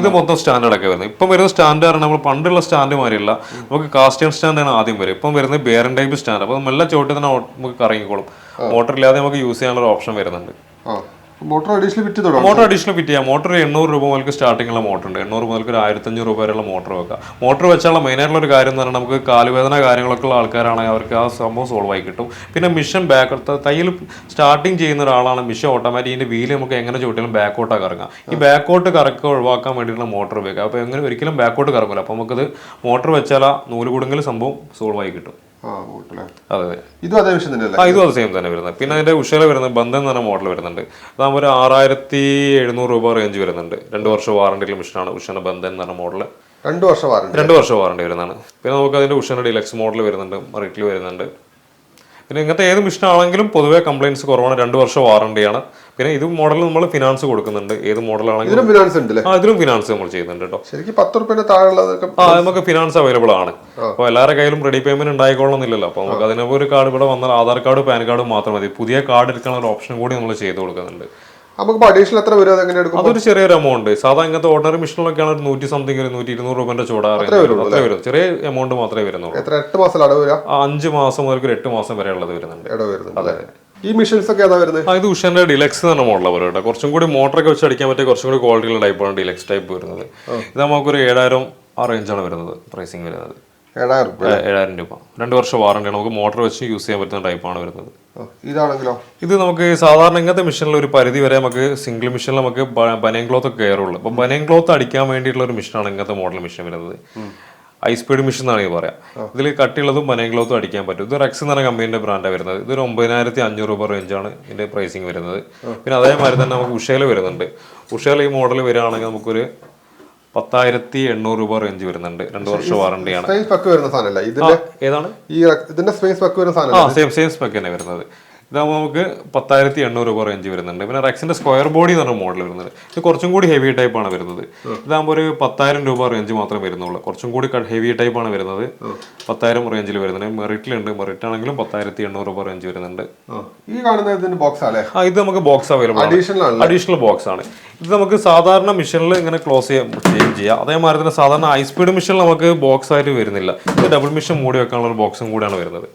ഇത് മൊത്തം സ്റ്റാൻഡേർഡ് ഒക്കെ വരുന്നത്. ഇപ്പം വരുന്ന സ്റ്റാൻഡേർഡ് നമ്മൾ പണ്ടുള്ള സ്റ്റാൻഡ് മാറിയില്ല നമുക്ക് കാസ്റ്റേൺ സ്റ്റാൻഡാണ് ആദ്യം വരും ഇപ്പം വരുന്നത് ബേരൻ ടൈപ്പ് സ്റ്റാൻഡ് അപ്പോൾ നല്ല ചോട്ടി തന്നെ നമുക്ക് കറങ്ങിക്കോളും. മോട്ടർ ഇല്ലാതെ നമുക്ക് യൂസ് ചെയ്യാനുള്ള ഓപ്ഷൻ വരുന്നുണ്ട്. മോട്ടോർ അഡീഷണൽ ഫിറ്റ് തുടങ്ങും മോട്ടർ അഡീഷണൽ ഫിറ്റ് ചെയ്യാം. മോട്ടോർ എണ്ണൂറ് രൂപ മുതൽ സ്റ്റാർട്ടിംഗ് ഉള്ള മോട്ടർ ഉണ്ട്. എണ്ണൂറ് മുതൽ ഒരു ആയിരത്തഞ്ഞൂറ് രൂപ വരെയുള്ള മോട്ടർ വെക്കാം. മോട്ടോർ വെച്ചാലുള്ള മെയിൻ ആയിട്ടുള്ള ഒരു കാര്യം എന്ന് പറഞ്ഞാൽ നമുക്ക് കാലുവേദന കാര്യങ്ങളൊക്കെ ഉള്ള ആൾക്കാരാണെങ്കിൽ അവർക്ക് ആ സംഭവം സോൾവ് ആയി കിട്ടും. പിന്നെ മിഷൻ ബാക്ക് തയ്യൽ സ്റ്റാർട്ടിങ് ചെയ്യുന്ന ഒരാളാണ് മിഷൻ ഓട്ടോമാറ്റിക്കിന്റെ വീൽ നമുക്ക് എങ്ങനെ ചവിട്ടിയാലും ബാക്കോട്ടാണ് കറങ്ങാം. ഈ ബാക്കോട്ട് കറക്കം ഒഴിവാക്കാൻ വേണ്ടിയിട്ടുള്ള മോട്ടോർ ഉപയോഗിക്കുക അപ്പോൾ എങ്ങനെ ഒരിക്കലും ബാക്കോട്ട് കറങ്ങില്ല അപ്പോൾ നമുക്കത് മോട്ടർ വെച്ചാൽ നൂൽ കുടുങ്ങൽ സംഭവം സോൾവ് ആയി കിട്ടും. അതെ ഇതും അതേ വിഷയം തന്നെ ഇതും അത് സെയിം തന്നെ വരുന്നത്. പിന്നെ അതിന്റെ ഉഷയില വരുന്ന ബന്ധം എന്ന് പറഞ്ഞ മോഡൽ വരുന്നുണ്ട്. അതാകുമ്പോൾ ഒരു ആറായിരത്തി എഴുന്നൂറ് രൂപ റേഞ്ച് വരുന്നുണ്ട്. രണ്ട് വർഷം വാറണ്ടിയുള്ള മിഷനാണ് ഉഷയുടെ ബന്ധം എന്ന് പറഞ്ഞ മോഡൽ രണ്ട് വർഷം വാറണ്ടി രണ്ട് വർഷം വാറണ്ടി വരുന്നതാണ്. പിന്നെ നമുക്ക് അതിന്റെ ഉഷയുടെ ഡിലക്സ് മോഡൽ വരുന്നുണ്ട് മറിറ്റിൽ വരുന്നുണ്ട്. പിന്നെ ഇങ്ങനത്തെ ഏത് മെഷീൻ ആണെങ്കിലും പൊതുവേ കംപ്ലൈൻസ് കുറവാണ്. രണ്ട് വർഷം വാറണ്ടിയാണ് പിന്നെ ഇത് മോഡൽ നമ്മൾ ഫിനാൻസ് കൊടുക്കുന്നുണ്ട്. ഏത് മോഡലാണെങ്കിലും ഇതിലും ഫിനാൻസ് ആ ഇതിലും ഫിനാൻസ് നമ്മൾ ചെയ്യുന്നുണ്ട് കേട്ടോ ശരിക്കും പത്ത് റുപ്യന്റെ താഴെയുള്ളതൊക്കെ ആ നമുക്ക് ഫിനാൻസ് അവൈലബിൾ ആണ്. അപ്പോൾ എല്ലാവരുടെ കയ്യിലും റെഡി പേയ്മെന്റ് ഉണ്ടായിക്കൊള്ളുന്നില്ലല്ലോ അപ്പോൾ നമുക്ക് അതിനൊരു ഒരു കാർഡ് ഇവിടെ വന്നാൽ ആധാർ കാർഡ് പാൻ കാർഡ് മാത്രം മതി. പുതിയ കാർഡ് എടുക്കാനുള്ള ഓപ്ഷൻ കൂടി നമ്മൾ ചെയ്തു കൊടുക്കുന്നുണ്ട്. നമുക്ക് അഡീഷണൽ എത്ര വരും? അതെങ്ങനെ എടുക്കും അതൊരു ചെറിയൊരു എമൗണ്ട് സാധാരണ ഇങ്ങനത്തെ ഓർഡിനറി മിഷനിലൊക്കെയാണ് ഒരു നൂറ്റി സംതിങ് ഒരു നൂറ്റി ഇരുന്നൂറ് രൂപന്റെ ചൂടാ അത്രേ വരും ചെറിയ എമൗണ്ട് മാത്രമേ വരുന്നുള്ളൂ. എത്ര? എട്ട് മാസം അടവ് വരാം? അഞ്ച് മാസം മുതൽ ഒരു എട്ട് മാസം വരെ ഉള്ളത് വരുന്നുണ്ട്. ഇടവ് വരുന്നുണ്ട് ഈ മിഷൻസ് ഒക്കെ ഏതാ വരുന്നത്? ആ ഇത് ഉഷന്റെ ഡിലക്സ് പറഞ്ഞ മോഡലാണ് വരുന്നത് കുറച്ചും കൂടി മോട്ടറൊക്കെ വെച്ച് അടിക്കാൻ പറ്റിയ കുറച്ചും കൂടി ക്വാളിറ്റിയുള്ള ടൈപ്പാണ് ഡിലക്സ് ടൈപ്പ് വരുന്നത്. ഇത് നമുക്കൊരു ഏഴായിരം ആ റേഞ്ചാണ് വരുന്നത് പ്രൈസിങ് വരുന്നത്. ഏഴായിരം രൂപ ഏഴായിരം രൂപ രണ്ട് വർഷം വാറണ്ടിയാണ്. നമുക്ക് മോട്ടർ വെച്ച് യൂസ് ചെയ്യാൻ പറ്റുന്ന ടൈപ്പാണ് വരുന്നത്. ഇതാണെങ്കിലോ? ഇത് നമുക്ക് സാധാരണ ഇങ്ങനത്തെ മെഷീനിൽ ഒരു പരിധി വരെ നമുക്ക് സിംഗിൾ മെഷീനിൽ നമുക്ക് ബനയൻ ക്ലോത്ത് ഒക്കെ കയറുള്ളൂ. അപ്പോൾ ബനയൻ ക്ലോത്ത് അടിക്കാൻ വേണ്ടിയിട്ടുള്ള ഒരു മെഷീനാണ് ഇങ്ങനത്തെ മോഡൽ മെഷീൻ വരുന്നത്. ഹൈ സ്പീഡ് മെഷീൻ എന്നാണ് പറയാം. ഇതിൽ കട്ടിയുള്ളതും ബനയൻ ക്ലോത്തും അടിക്കാൻ പറ്റും. ഇത് റെക്സ് എന്ന് പറഞ്ഞ കമ്പനീന്റെ ബ്രാൻഡാണ് വരുന്നത്. ഇതൊരു ഒമ്പതിനായിരത്തി അഞ്ഞൂറ് രൂപ റേഞ്ചാണ് ഇതിന്റെ പ്രൈസിങ് വരുന്നത്. പിന്നെ അതേമാതിരി തന്നെ നമുക്ക് ഉഷയിൽ വരുന്നുണ്ട്. ഉഷയിൽ ഈ മോഡൽ വരികയാണെങ്കിൽ നമുക്കൊരു പത്തായിരത്തി എണ്ണൂറ് രൂപ റേഞ്ച് വരുന്നുണ്ട്. രണ്ട് വർഷം വാറണ്ടിയാണ് സ്പേസ് പക്ക് വരുന്ന സാധനമല്ല. ഇതിന്റെ ഏതാണ്? ഈ ഇതിന്റെ സ്പേസ് പക്ക് വരുന്ന സാധനം സെയിം സെയിം സ്പെക്ക് തന്നെ വരുന്നത്. ഇതാകുമ്പോൾ നമുക്ക് പത്തായിരത്തി എണ്ണൂറ് രൂപ റേഞ്ച് വരുന്നുണ്ട്. പിന്നെ റെക്സിന്റെ സ്ക്വയർ ബോഡി എന്ന് പറഞ്ഞ മോഡൽ വരുന്നത് ഇത് കുറച്ചും കൂടി ഹെവി ടൈപ്പ് ആണ് വരുന്നത്. ഇതാകുമ്പോൾ ഒരു പത്തായിരം രൂപ റേഞ്ച് മാത്രമേ വരുന്നുള്ളൂ. കുറച്ചും കൂടി ഹെവി ടൈപ്പ് ആണ് വരുന്നത്. പത്തായിരം റേഞ്ചിൽ വരുന്നുണ്ട്. മെറിറ്റിലുണ്ട് മെറിറ്റ് ആണെങ്കിലും പത്തായിരത്തി എണ്ണൂറ് രൂപ റേഞ്ച് വരുന്നുണ്ട്. ഈ കാണുന്ന ബോക്സ് അല്ലേ ആ ഇത് നമുക്ക് ബോക്സ് അവൈലബിൾ ആണ്. അഡീഷണൽ ബോക്സ് ആണ്. ഇത് നമുക്ക് സാധാരണ മിഷനിൽ ഇങ്ങനെ ക്ലോസ് ചെയ്യാം ചേഞ്ച് ചെയ്യാം. അതേമാതിരി തന്നെ സാധാരണ ഹൈ സ്പീഡ് മെഷീനിൽ നമുക്ക് ബോക്സ് ആയിട്ട് വരുന്നില്ല. ഇത് ഡബിൾ മിഷൻ മൂടി വെക്കാനുള്ള ഒരു ബോക്സും കൂടിയാണ് വരുന്നത്.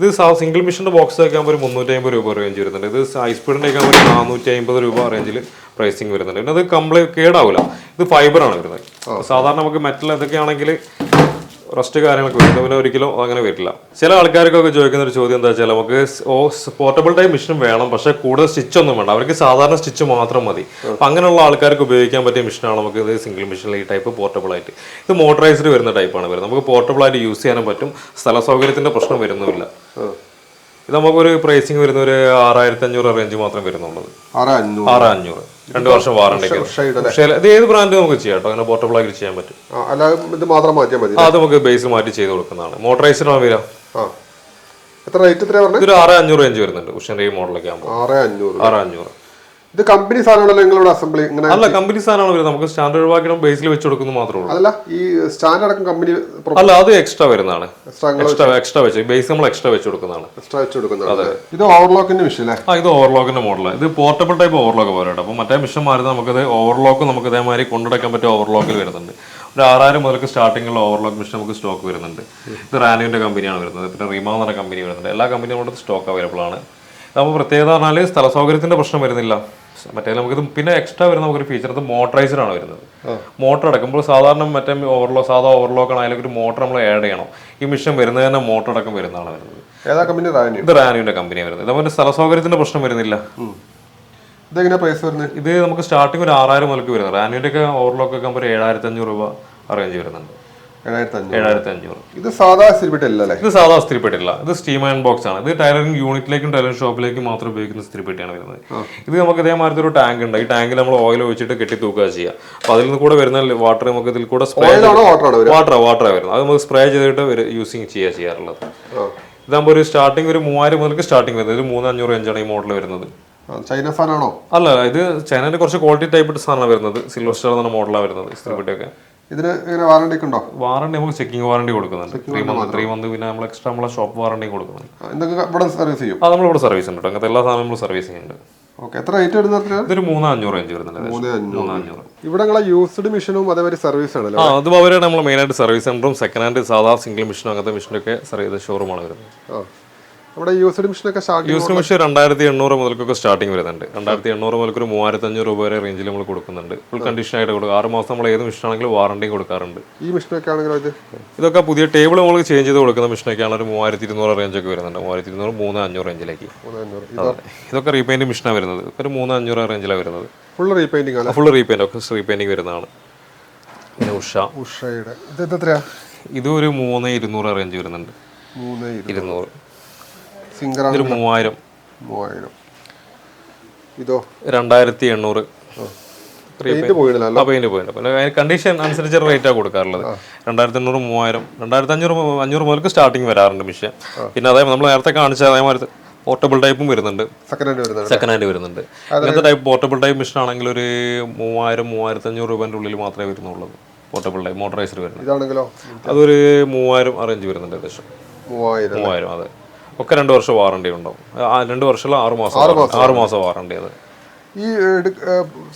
ഇത് സിംഗിൾ മിഷന്റെ ബോക്സ് ആകുമ്പോൾ ഒരു മുന്നൂറ്റി അമ്പത് രൂപ റേഞ്ച് വരുന്നുണ്ട്. ഇത് ഹൈ സ്പീഡിന്റെ വെക്കാൻ ഒരു നാനൂറ്റി അമ്പത് രൂപ റേഞ്ചിൽ പ്രൈസിങ് വരുന്നുണ്ട്. പിന്നെ അത് കംപ്ലൈ കേടാവില്ല ഇത് ഫൈബർ ആണ് വരുന്നത്. സാധാരണ നമുക്ക് മെറ്റൽ ഇതൊക്കെ ആണെങ്കിൽ റസ്റ്റ് കാര്യങ്ങളൊക്കെ വരും. പിന്നെ ഒരിക്കലും അങ്ങനെ വരില്ല. ചില ആൾക്കാർക്കൊക്കെ ചോദിക്കുന്ന ഒരു ചോദ്യം എന്താ വെച്ചാൽ നമുക്ക് പോർട്ടബിൾ ടൈം മെഷീൻ വേണം പക്ഷേ കൂടുതൽ സ്റ്റിച്ച് ഒന്നും വേണ്ട. അവർക്ക് സാധാരണ സ്റ്റിച്ച് മാത്രം മതി. അപ്പം അങ്ങനെയുള്ള ആൾക്കാർക്ക് ഉപയോഗിക്കാൻ പറ്റിയ മെഷീനാണ് നമുക്ക് ഇത് സിംഗിൾ മെഷീൻ ഈ ടൈപ്പ് പോർട്ടബിൾ ആയിട്ട്. ഇത് മോട്ടറൈസ്ഡ് വരുന്ന ടൈപ്പാണ് വരുന്നത്. നമുക്ക് പോർട്ടബിൾ ആയിട്ട് യൂസ് ചെയ്യാനും പറ്റും. സ്ഥല സൗകര്യത്തിന്റെ പ്രശ്നം വരുന്നുമില്ല. ഇത് നമുക്കൊരു പ്രൈസിങ് വരുന്ന ഒരു ആറായിരത്തി അഞ്ഞൂറ് റേഞ്ച് മാത്രം വരുന്നുള്ളത്. ആറ് അഞ്ഞൂറ് രണ്ട് വർഷം വാറണ്ടി ഇത് ഏത് ബ്രാൻഡ് നമുക്ക് ചെയ്യാം കേട്ടോ? അങ്ങനെ പോർട്ടബിൾ ആയിട്ട് ചെയ്യാൻ പറ്റും. ഇത് മാത്രം മാറ്റിയാൽ മതി അത് നമുക്ക് ബേസ് മാറ്റി ചെയ്ത് കൊടുക്കുന്നതാണ്. മോട്ടറൈസ്ഡ് ആണ് വരാം എത്ര റേറ്റ് എത്ര ആറ് അഞ്ഞൂറ് റേഞ്ച് വരുന്നുണ്ട്. ഉഷൻ ഈ മോഡലൊക്കെ ആകുമ്പോൾ ആറ് അഞ്ഞൂറ് ആറ് അഞ്ഞൂറ് ഇത് കമ്പനി സാധനമാണല്ലോ നിങ്ങളുടെ അസംബ്ലി ഇങ്ങനെ അല്ല കമ്പനി സാധനമാണ് വരുന്നത് നമുക്ക് സ്റ്റാൻഡേർഡ് ഒഴിവാക്കണം ബേസിൽ വെച്ച് കൊടുക്കുന്നത് മാത്രമേ ഉള്ളൂ. അതല്ല ഈ സ്റ്റാൻഡ് അടക്കം കമ്പനി അല്ല അത് എക്സ്ട്രാ വരുന്നതാണ്. എക്സ്ട്രാ എക്സ്ട്രാ വെച്ച് ബേസ് നമ്മൾ എക്സ്ട്രാ വെച്ച് കൊടുക്കുന്നതാണ്. എക്സ്ട്രാ വെച്ച് കൊടുക്കുന്നത് ഇത് ഓവർലോക്കിന്റെ മെഷീൻ അല്ലേ ആ ഇത് ഓവർലോക്കിന്റെ മോഡലാണ് ഇത് പോർട്ടബിൾ ടൈപ്പ് ഓവർലോക്ക് പോലെ അപ്പോൾ മറ്റേ മിഷൻ മാറുന്നത് നമുക്കത് ഓവർലോക്ക് നമുക്ക് ഇതേമാതിരി കൊണ്ടുനടക്കാൻ പറ്റിയ ഓവർലോക്കിൽ വരുന്നുണ്ട്. ഒരു ആറായിരം മുതൽക്ക് സ്റ്റാർട്ടിങ്ങിലുള്ള ഓവർലോക്ക് മിഷൻ നമുക്ക് സ്റ്റോക്ക് വരുന്നുണ്ട്. ഇത് റാനുവിന്റെ കമ്പനിയാണ് വരുന്നത്. പിന്നെ റീമാ എന്ന കമ്പനി വരുന്നുണ്ട്. എല്ലാ കമ്പനിയും നമ്മുടെ സ്റ്റോക്ക് അവൈലബിൾ ആണ്. ഇതാകുമ്പോൾ പ്രത്യേകത പറഞ്ഞാൽ സ്ഥല സൗകര്യത്തിന്റെ പ്രശ്നം വരുന്നില്ല. മറ്റേ നമുക്കിത് പിന്നെ എക്സ്ട്രാ വരുന്ന നമുക്കൊരു ഫീച്ചർ അത് മോട്ടറൈസ്ഡ് ആണ് വരുന്നത്. മോട്ടർ അടക്കുമ്പോൾ സാധാരണ മറ്റേ ഓവർലോ സാധാ ആണ് അതിലേക്ക് ഒരു മോട്ടർ നമ്മൾ ആഡ് ചെയ്യണം. ഈ മിഷൻ വരുന്നത് തന്നെ മോട്ടർ അടക്കം വരുന്നതാണ് വരുന്നത്. ഏതാ കമ്പനി ഇത് റാനുവിന്റെ കമ്പനിയാണ് വരുന്നത്. അതുപോലെ സ്ഥല സൗകര്യത്തിന്റെ പ്രശ്നം വരുന്നില്ല. ഇതെങ്ങനെ പ്രൈസ് വരുന്നത്? ഇത് നമുക്ക് സ്റ്റാർട്ടിങ് ഒരു ആറായിരം മുതൽക്ക് വരുന്നത്. റാനുവിന്റെ ഒക്കെ ഓവർലോക്ക് ഒക്കെ ആകുമ്പോൾ ഒരു ഏഴായിരത്തി അഞ്ഞൂറ് രൂപ അറേഞ്ച് വരുന്നുണ്ട്. ഏഴായിരത്തി അഞ്ഞൂറ് ഇത് സാധാ അല്ലേ? ഇത് സാധാ സ്ത്രീപ്പെട്ടില്ല ഇത് സ്റ്റീം അയൺ ബോക്സ് ആണ്. ഇത് ടൈലറിംഗ് യൂണിറ്റിലേക്കും ടൈലറിംഗ് ഷോപ്പിലേക്കും മാത്രം ഉപയോഗിക്കുന്ന സ്ത്രീപ്പെട്ടിയാണ് വരുന്നത്. ഇത് നമുക്ക് ഇതേമാതിരി ഒരു ടാങ്ക് ഉണ്ട്. ഈ ടാങ്കിൽ നമ്മൾ ഓയിൽ ഒഴിച്ചിട്ട് കെട്ടി തൂക്കുക ചെയ്യുക അപ്പൊ അതിൽ നിന്ന് കൂടെ വരുന്ന വാട്ടർ നമുക്ക് ഇതിൽ കൂടെ സ്പ്രേ വാട്ടർ വാട്ടർ വരുന്നത്. അത് നമുക്ക് സ്പ്രേ ചെയ്തിട്ട് യൂസിങ് ചെയ്യുക ചെയ്യാറുള്ളത്. ഇതാകുമ്പോൾ ഒരു സ്റ്റാർട്ടിംഗ് ഒരു മൂവായിരം മുതൽക്ക് സ്റ്റാർട്ടിംഗ് വരുന്നത്. ഒരു മൂന്നഞ്ഞൂറ് അഞ്ചാണ് ഈ മോഡൽ വരുന്നത്. ചൈന ഫാനാണോ അല്ല ഇത് ചൈനയിൽ കുറച്ച് ക്വാളിറ്റി ടൈപ്പ് സാധനമാണ് വരുന്നത്. സിൽവർ സ്റ്റാർ എന്ന മോഡലാണ് വരുന്നത് സ്ത്രീപ്പെട്ടിയൊക്കെ ഇതിന് വാറണ്ടി ഉണ്ടോ? വാറണ്ടി നമുക്ക് ചെക്കിംഗ് വാറണ്ടി കൊടുക്കുന്നുണ്ട്. ത്രീ മന്ത് ത്രീ മന്ത് പിന്നെ നമ്മൾ എക്സ്ട്രാ നമ്മളെ ഷോപ്പ് വാറണ്ടി കൊടുക്കുന്നുണ്ട്. ആ, എന്തൊക്കെ ഇവിടെ സർവീസ് ചെയ്യും? ആ നമ്മളിവിടെ സർവീസ് ഉണ്ട് അങ്ങനത്തെ എല്ലാ സാധനവും നമ്മൾ സർവീസ് ചെയ്യുന്നുണ്ട്. ഓക്കെ എത്ര റേറ്റ് വരുന്നത് ഇതൊരു മൂന്ന് അഞ്ഞൂറ്. റേഞ്ച് വരുന്നുണ്ട് ഇവിടെ നിങ്ങളെ യൂസ്ഡ് മെഷീനും അതേപോലെ സർവീസ് ആണല്ലോ ആ അത് അവരുടെ നമ്മൾ മെയിനായിട്ട് സർവീസ് സെന്ററും സെക്കൻഡ് ഹാൻഡ് സാധാ സിംഗിൾ മെഷീനും അങ്ങനത്തെ മെഷീനൊക്കെ സർവീസ് ഷോറൂമാണ് വരുന്നത്. നമ്മുടെ യൂസ്ഡ് മെഷീനൊക്കെ സ്റ്റാർട്ട് യൂസ് മെഷീൻ രണ്ടായിരത്തി എണ്ണൂറ് മുതൽക്കൊക്കെ സ്റ്റാർട്ടിങ് വരുന്നുണ്ട്. രണ്ടായിരത്തി എണ്ണൂറ് മുതൽക്ക് ഒരു മൂവായിരത്തി അഞ്ഞൂറ് രൂപ വരെ റേഞ്ചിൽ നമ്മൾ കൊടുക്കുന്നുണ്ട്. ഫുൾ കണ്ടീഷൻ ആയിട്ട് കൊടുക്കും. ആറ് മാസം നമ്മൾ ഏത് മെഷീൻ ആണെങ്കിലും വാറണ്ടിയും കൊടുക്കാറുണ്ട്. ഈ മെഷീനൊക്കെ ആണെങ്കിലും ഇത്? ഇതൊക്കെ പുതിയ ടേബിൾ നമ്മൾ ചേഞ്ച് ചെയ്ത് കൊടുക്കുന്ന മെഷീനൊക്കെയാണ് ഒരു മൂവായിരത്തി ഇരുന്നൂറ് റേഞ്ചൊക്കെ വരുന്നുണ്ട്. മൂവായിരത്തി ഇരുന്നൂറ് മൂന്ന് അഞ്ഞൂറ് റേഞ്ചിലേക്ക് ഇതൊക്കെ റീപെയിന്റ് മെഷീനാണ് വരുന്നത്. ഒരു മൂന്ന് അഞ്ഞൂറ് റേഞ്ചിലാണ് വരുന്നത്. ഫുൾ റീപെയിന്റിംഗ് ആണ്. ഫുൾ റീപെയിന്റ് ഒക്കെ റീപെയിന്റിംഗ് വരുന്നതാണ്. പിന്നെ ഉഷ. ഉഷയുടെ. ഇത് എത്രയാ? ഇത് ഒരു മൂന്ന് ഇരുന്നൂറ് റേഞ്ച് വരുന്നുണ്ട്. മൂന്ന് ഇരു ഇരുന്നൂറ്. ഇതൊരു മൂവായിരം. മൂവായിരം. ഇതോ? രണ്ടായിരത്തി എണ്ണൂറ്. പെയിന്റ് പെയിന്റ് പിന്നെ കണ്ടീഷൻ അനുസരിച്ച് റേറ്റാണ് കൊടുക്കാറുള്ളത്. രണ്ടായിരത്തി അഞ്ഞൂറ് മൂവായിരം. രണ്ടായിരത്തി അഞ്ഞൂറ് അഞ്ഞൂറ് മുതൽക്ക് സ്റ്റാർട്ടിങ് വരാറുണ്ട് മിഷൻ പിന്നെ അതായത് നമ്മൾ നേരത്തെ കാണിച്ച അതേമാതിരി പോർട്ടബിൾ ടൈപ്പും വരുന്നുണ്ട്. സെക്കൻഡ് ഹാൻഡ് വരുന്നുണ്ട്. ഇങ്ങനത്തെ ടൈപ്പ് പോർട്ടബിൾ ടൈപ്പ് മിഷൻ ആണെങ്കിൽ ഒരു മൂവായിരം മൂവായിരത്തി അഞ്ഞൂറ് രൂപേന്റെ ഉള്ളിൽ മാത്രമേ വരുന്നുള്ളൂ പോർട്ടബിൾ ടൈപ്പ് മോട്ടറൈസർ വരുന്നത്. അതൊരു മൂവായിരം അറേഞ്ച് വരുന്നുണ്ട് ഏകദേശം. മൂവായിരം മൂവായിരം അതെ. ഒക്കെ രണ്ട് വർഷം വാറണ്ടി ഉണ്ടാവും. രണ്ട് വർഷം ആറ് മാസം ആറ് മാസം വാറണ്ടി അത്. ഈ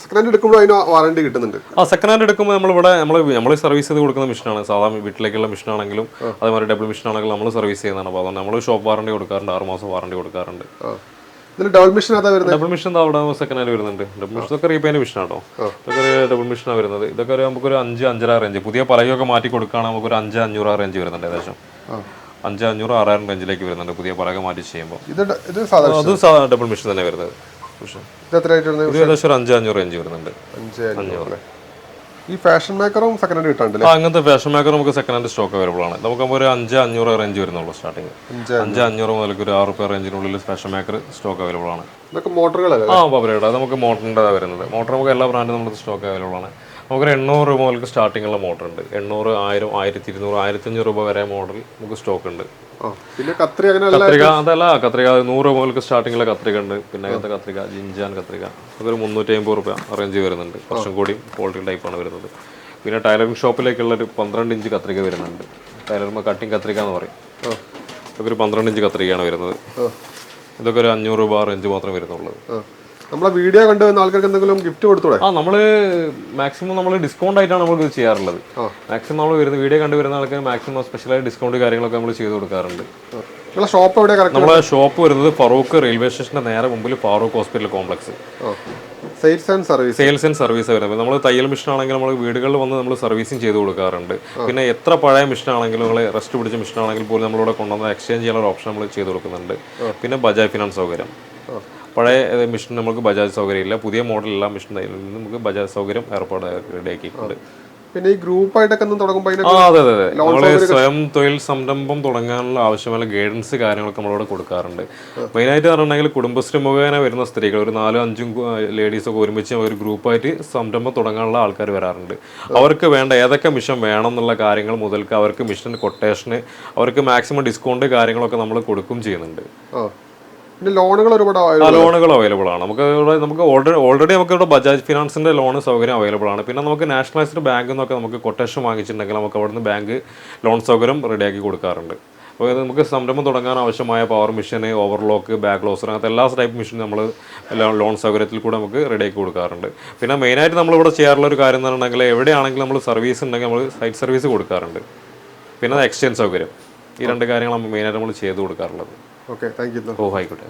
സെക്കൻഡ് ഹാൻഡ് എടുക്കുമ്പോൾ അതിന് വാറണ്ടി കിട്ടുന്നുണ്ട്. ആ സെക്കൻഡ് ഹാൻഡ് എടുക്കുമ്പോൾ നമ്മളിവിടെ നമ്മൾ നമ്മൾ സർവീസ് ചെയ്ത് കൊടുക്കുന്ന മെഷീനാണ് സാധാരണ വീട്ടിലേക്കുള്ള മെഷീനാണെങ്കിലും അതേമാതിരി ഡബിൾ മെഷീനാണെങ്കിലും നമ്മൾ സർവീസ് ചെയ്യുന്നതാണ്. അപ്പോൾ അതുകൊണ്ട് നമ്മൾ ഷോപ്പ് വാറണ്ടി കൊടുക്കാറുണ്ട് ആറ് മാസം വാറണ്ടി കൊടുക്കാറുണ്ട്. ഡബിൾ മിഷൻ അതാ വരുന്നത്? ഡബിൾ മെഷീൻ അവിടെ സെക്കൻഡ് ഹാൻഡ് വരുന്നുണ്ട്. ഡബിൾ മിഷൻ ഒക്കെ റീപെയിന്റ് മിഷൻ ആട്ടോ. ഇതൊക്കെ ഒരു ഡബിൾ മിഷനാണ് വരുന്നത്. ഇതൊക്കെ ഒരു നമുക്കൊരു അഞ്ച് അഞ്ചര റേഞ്ച് പുതിയ പലയൊക്കെ മാറ്റി കൊടുക്കുകയാണെങ്കിൽ നമുക്കൊരു അഞ്ച് അഞ്ഞൂറ് റേഞ്ച് വരുന്നുണ്ട് ഏകദേശം. അഞ്ച് അഞ്ഞൂറ് ആറായിരം റേഞ്ചിലേക്ക് വരുന്നുണ്ട്. പുതിയ പലക മാറ്റി ചെയ്യുമ്പോൾ. ഇത് ഇത് സാധാരണ അത് ഡബിൾ മെഷീൻ തന്നെ വരുന്നത്. ഇത് ഏകദേശം ഒരു അഞ്ച് അഞ്ഞൂറ് റേഞ്ച് വരുന്നുണ്ട്. അഞ്ഞൂറ്. ഈ ഫാഷൻ മേക്കറും സെക്കൻഡ് ഹാൻഡ് കിട്ടാണ്ടല്ലേ അങ്ങനത്തെ ഫാഷൻ മേക്കർ നമുക്ക് സെക്കൻഡ് ഹാൻഡ് സ്റ്റോക്ക് അവൈലബിൾ ആണ്. നമുക്ക് ഒരു അഞ്ച് അഞ്ഞൂറ് റേഞ്ച് വരുന്നുള്ളൂ സ്റ്റാർട്ടിങ് അഞ്ച് അഞ്ഞൂറ്. മുതൽ ഒരു ആറ് റുപ്യ റേഞ്ചിനുള്ളിൽ ഫാഷൻ മേക്കർ സ്റ്റോക്ക് അവൈലബിൾ ആണ്. ഇതൊക്കെ മോട്ടറുകളല്ലേ? ആ പവരയുടെ അത് നമുക്ക് മോട്ടറിന്റെ വരുന്നത്. മോട്ടർ നമുക്ക് എല്ലാ ബ്രാൻഡും നമ്മുടെ സ്റ്റോക്ക് അവൈലബിൾ ആണ്. നമുക്കൊരു എണ്ണൂറ് രൂപ മുതൽക്ക് സ്റ്റാർട്ടിംഗ് ഉള്ള മോട്ടർ ഉണ്ട്. എണ്ണൂറ് ആയിരം ആയിരത്തി ഇരുന്നൂറ് ആയിരത്തി അഞ്ഞൂറ് രൂപ വരെ മോഡൽ നമുക്ക് സ്റ്റോക്ക് ഉണ്ട്. പിന്നെ കത്രിക കത്രിക അതല്ല കത്രിക നൂറ് രൂപ മുതൽക്ക് സ്റ്റാർട്ടിങ്ങുള്ള കത്രിക ഉണ്ട്. പിന്നെ അങ്ങനത്തെ കത്രിക ജിഞ്ചാൻ കത്രിക. അതൊരു മുന്നൂറ്റി അമ്പത് രൂപ അറേഞ്ച് വരുന്നുണ്ട്. കുറച്ചും കൂടി ക്വാളിറ്റി ടൈപ്പാണ് വരുന്നത്. പിന്നെ ടൈലറിംഗ് ഷോപ്പിലേക്കുള്ള ഒരു പന്ത്രണ്ട് ഇഞ്ച് കത്രിക വരുന്നുണ്ട്. ടൈലറിംഗ് കട്ടിങ് കത്രിക എന്ന് പറയും. ഇതൊക്കെ ഒരു പന്ത്രണ്ട് ഇഞ്ച് കത്രികയാണ് വരുന്നത്. ഇതൊക്കെ ഒരു അഞ്ഞൂറ് രൂപ റേഞ്ച് മാത്രമേ വരുന്നുള്ളൂ. നമ്മളെ വീഡിയോ കണ്ടു വന്ന ആൾക്കാർക്ക് എന്തെങ്കിലും ഗിഫ്റ്റ് കൊടുത്തൂടെ? ആ നമ്മൾ മാക്സിമം നമ്മൾ ഡിസ്കൗണ്ട് ആയിട്ടാണ് നമ്മൾ ഇത് ചെയ്യാറുള്ളത്. മാക്സിമം നമ്മൾ വരുന്ന വീഡിയോ കണ്ടു വരുന്ന ആൾക്കാർ മാക്സിമം സ്പെഷ്യലായി ഡിസ്കൗണ്ട് കാര്യങ്ങളൊക്കെ നമ്മൾ ചെയ്ത് കൊടുക്കാറുണ്ട്. നിങ്ങളെ ഷോപ്പ് എവിടെ നമ്മളെ ഷോപ്പ് വരുന്നത് ഫറൂഖ് റെയിൽവേ സ്റ്റേഷന്റെ നേരെ മുമ്പിൽ Farooq hospital complex sales and service sales and service വരുന്നത്. നമ്മൾ തയ്യൽ മിഷൻ ആണെങ്കിൽ നമ്മൾ വീടുകളിൽ വന്ന് നമ്മൾ സർവീസിങ് ചെയ്ത് കൊടുക്കാറുണ്ട്. പിന്നെ എത്ര പഴയ മിഷൻ ആണെങ്കിലും നിങ്ങൾ റെസ്റ്റ് പിടിച്ച മിഷൻ ആണെങ്കിൽ പോലും നമ്മളിവിടെ കൊണ്ടുവന്ന് എക്സ്ചേഞ്ച് ചെയ്യാനുള്ള ഓപ്ഷൻ നമ്മൾ ചെയ്ത് കൊടുക്കുന്നുണ്ട്. പിന്നെ ബജാജ് ഫിനാൻസ് സൗകര്യം. പഴയ മിഷൻ നമുക്ക് ബജാജ് സൗകര്യം ഇല്ല പുതിയ മോഡലുള്ള മിഷൻ നമുക്ക് ബജാജ് സൗകര്യം ഏർപ്പാട് റെഡിയാക്കിയിട്ടുണ്ട്. പിന്നെ ഈ ഗ്രൂപ്പായിട്ടൊക്കെ തുടങ്ങുമ്പോൾ അതെ അതെ അതെ. നമ്മൾ സ്വയം തൊഴിൽ സംരംഭം തുടങ്ങാനുള്ള ആവശ്യമായ ഗൈഡൻസ് കാര്യങ്ങളൊക്കെ നമ്മളിവിടെ കൊടുക്കാറുണ്ട്. മെയിനായിട്ട് പറഞ്ഞിട്ടുണ്ടെങ്കിൽ കുടുംബശ്രീ മുഖേന വരുന്ന സ്ത്രീകൾ ഒരു നാലും അഞ്ചും ലേഡീസ് ഒക്കെ ഒരുമിച്ച് ഒരു ഗ്രൂപ്പായിട്ട് സംരംഭം തുടങ്ങാനുള്ള ആൾക്കാർ വരാറുണ്ട്. അവർക്ക് വേണ്ട ഏതൊക്കെ മിഷൻ വേണം എന്നുള്ള കാര്യങ്ങൾ മുതൽക്ക് അവർക്ക് മിഷൻ കൊട്ടേഷന് അവർക്ക് മാക്സിമം ഡിസ്കൗണ്ട് കാര്യങ്ങളൊക്കെ നമ്മൾ കൊടുക്കും ചെയ്യുന്നുണ്ട്. പിന്നെ ലോണുകൾ ഒരുപാട് ലോണുകൾ അവൈലബിൾ ആണ്. നമുക്ക് ഇവിടെ നമുക്ക് ഓൾറെഡി ഓൾറെഡി നമുക്ക് ഇവിടെ ബജാജ് ഫിനാൻസിന്റെ ലോൺ സൗകര്യം അവൈലബിൾ ആണ്. പിന്നെ നമുക്ക് നാഷണലൈസ്ഡ് ബാങ്കിൽ നിന്നൊക്കെ നമുക്ക് കൊട്ടേഷൻ വാങ്ങിച്ചിട്ടുണ്ടെങ്കിൽ നമുക്ക് അവിടുന്ന് ബാങ്ക് ലോൺ സൗകര്യം റെഡിയാക്കി കൊടുക്കാറുണ്ട്. അപ്പോൾ ഇത് നമുക്ക് സംരംഭം തുടങ്ങാൻ ആവശ്യമായ power machine overlock back loser അങ്ങനത്തെ എല്ലാ ടൈപ്പ് മെഷീൻ നമ്മൾ ലോൺ സൗകര്യത്തിൽ കൂടെ നമുക്ക് റെഡിയാക്കി കൊടുക്കാറുണ്ട്. പിന്നെ മെയിനായിട്ട് നമ്മളിവിടെ ചെയ്യാറുള്ള ഒരു കാര്യം എന്ന് പറഞ്ഞിട്ടുണ്ടെങ്കിൽ എവിടെയാണെങ്കിലും നമ്മൾ സർവീസ് ഉണ്ടെങ്കിൽ നമ്മൾ സൈറ്റ് സർവീസ് കൊടുക്കാറുണ്ട്. പിന്നെ എക്സ്ചേഞ്ച് സൗകര്യം. ഈ രണ്ട് കാര്യങ്ങളാണ് മെയിനായിട്ട് നമ്മൾ ചെയ്ത് കൊടുക്കാറുള്ളത്. ഓക്കെ താങ്ക് യു ഓ ആയിക്കോട്ടെ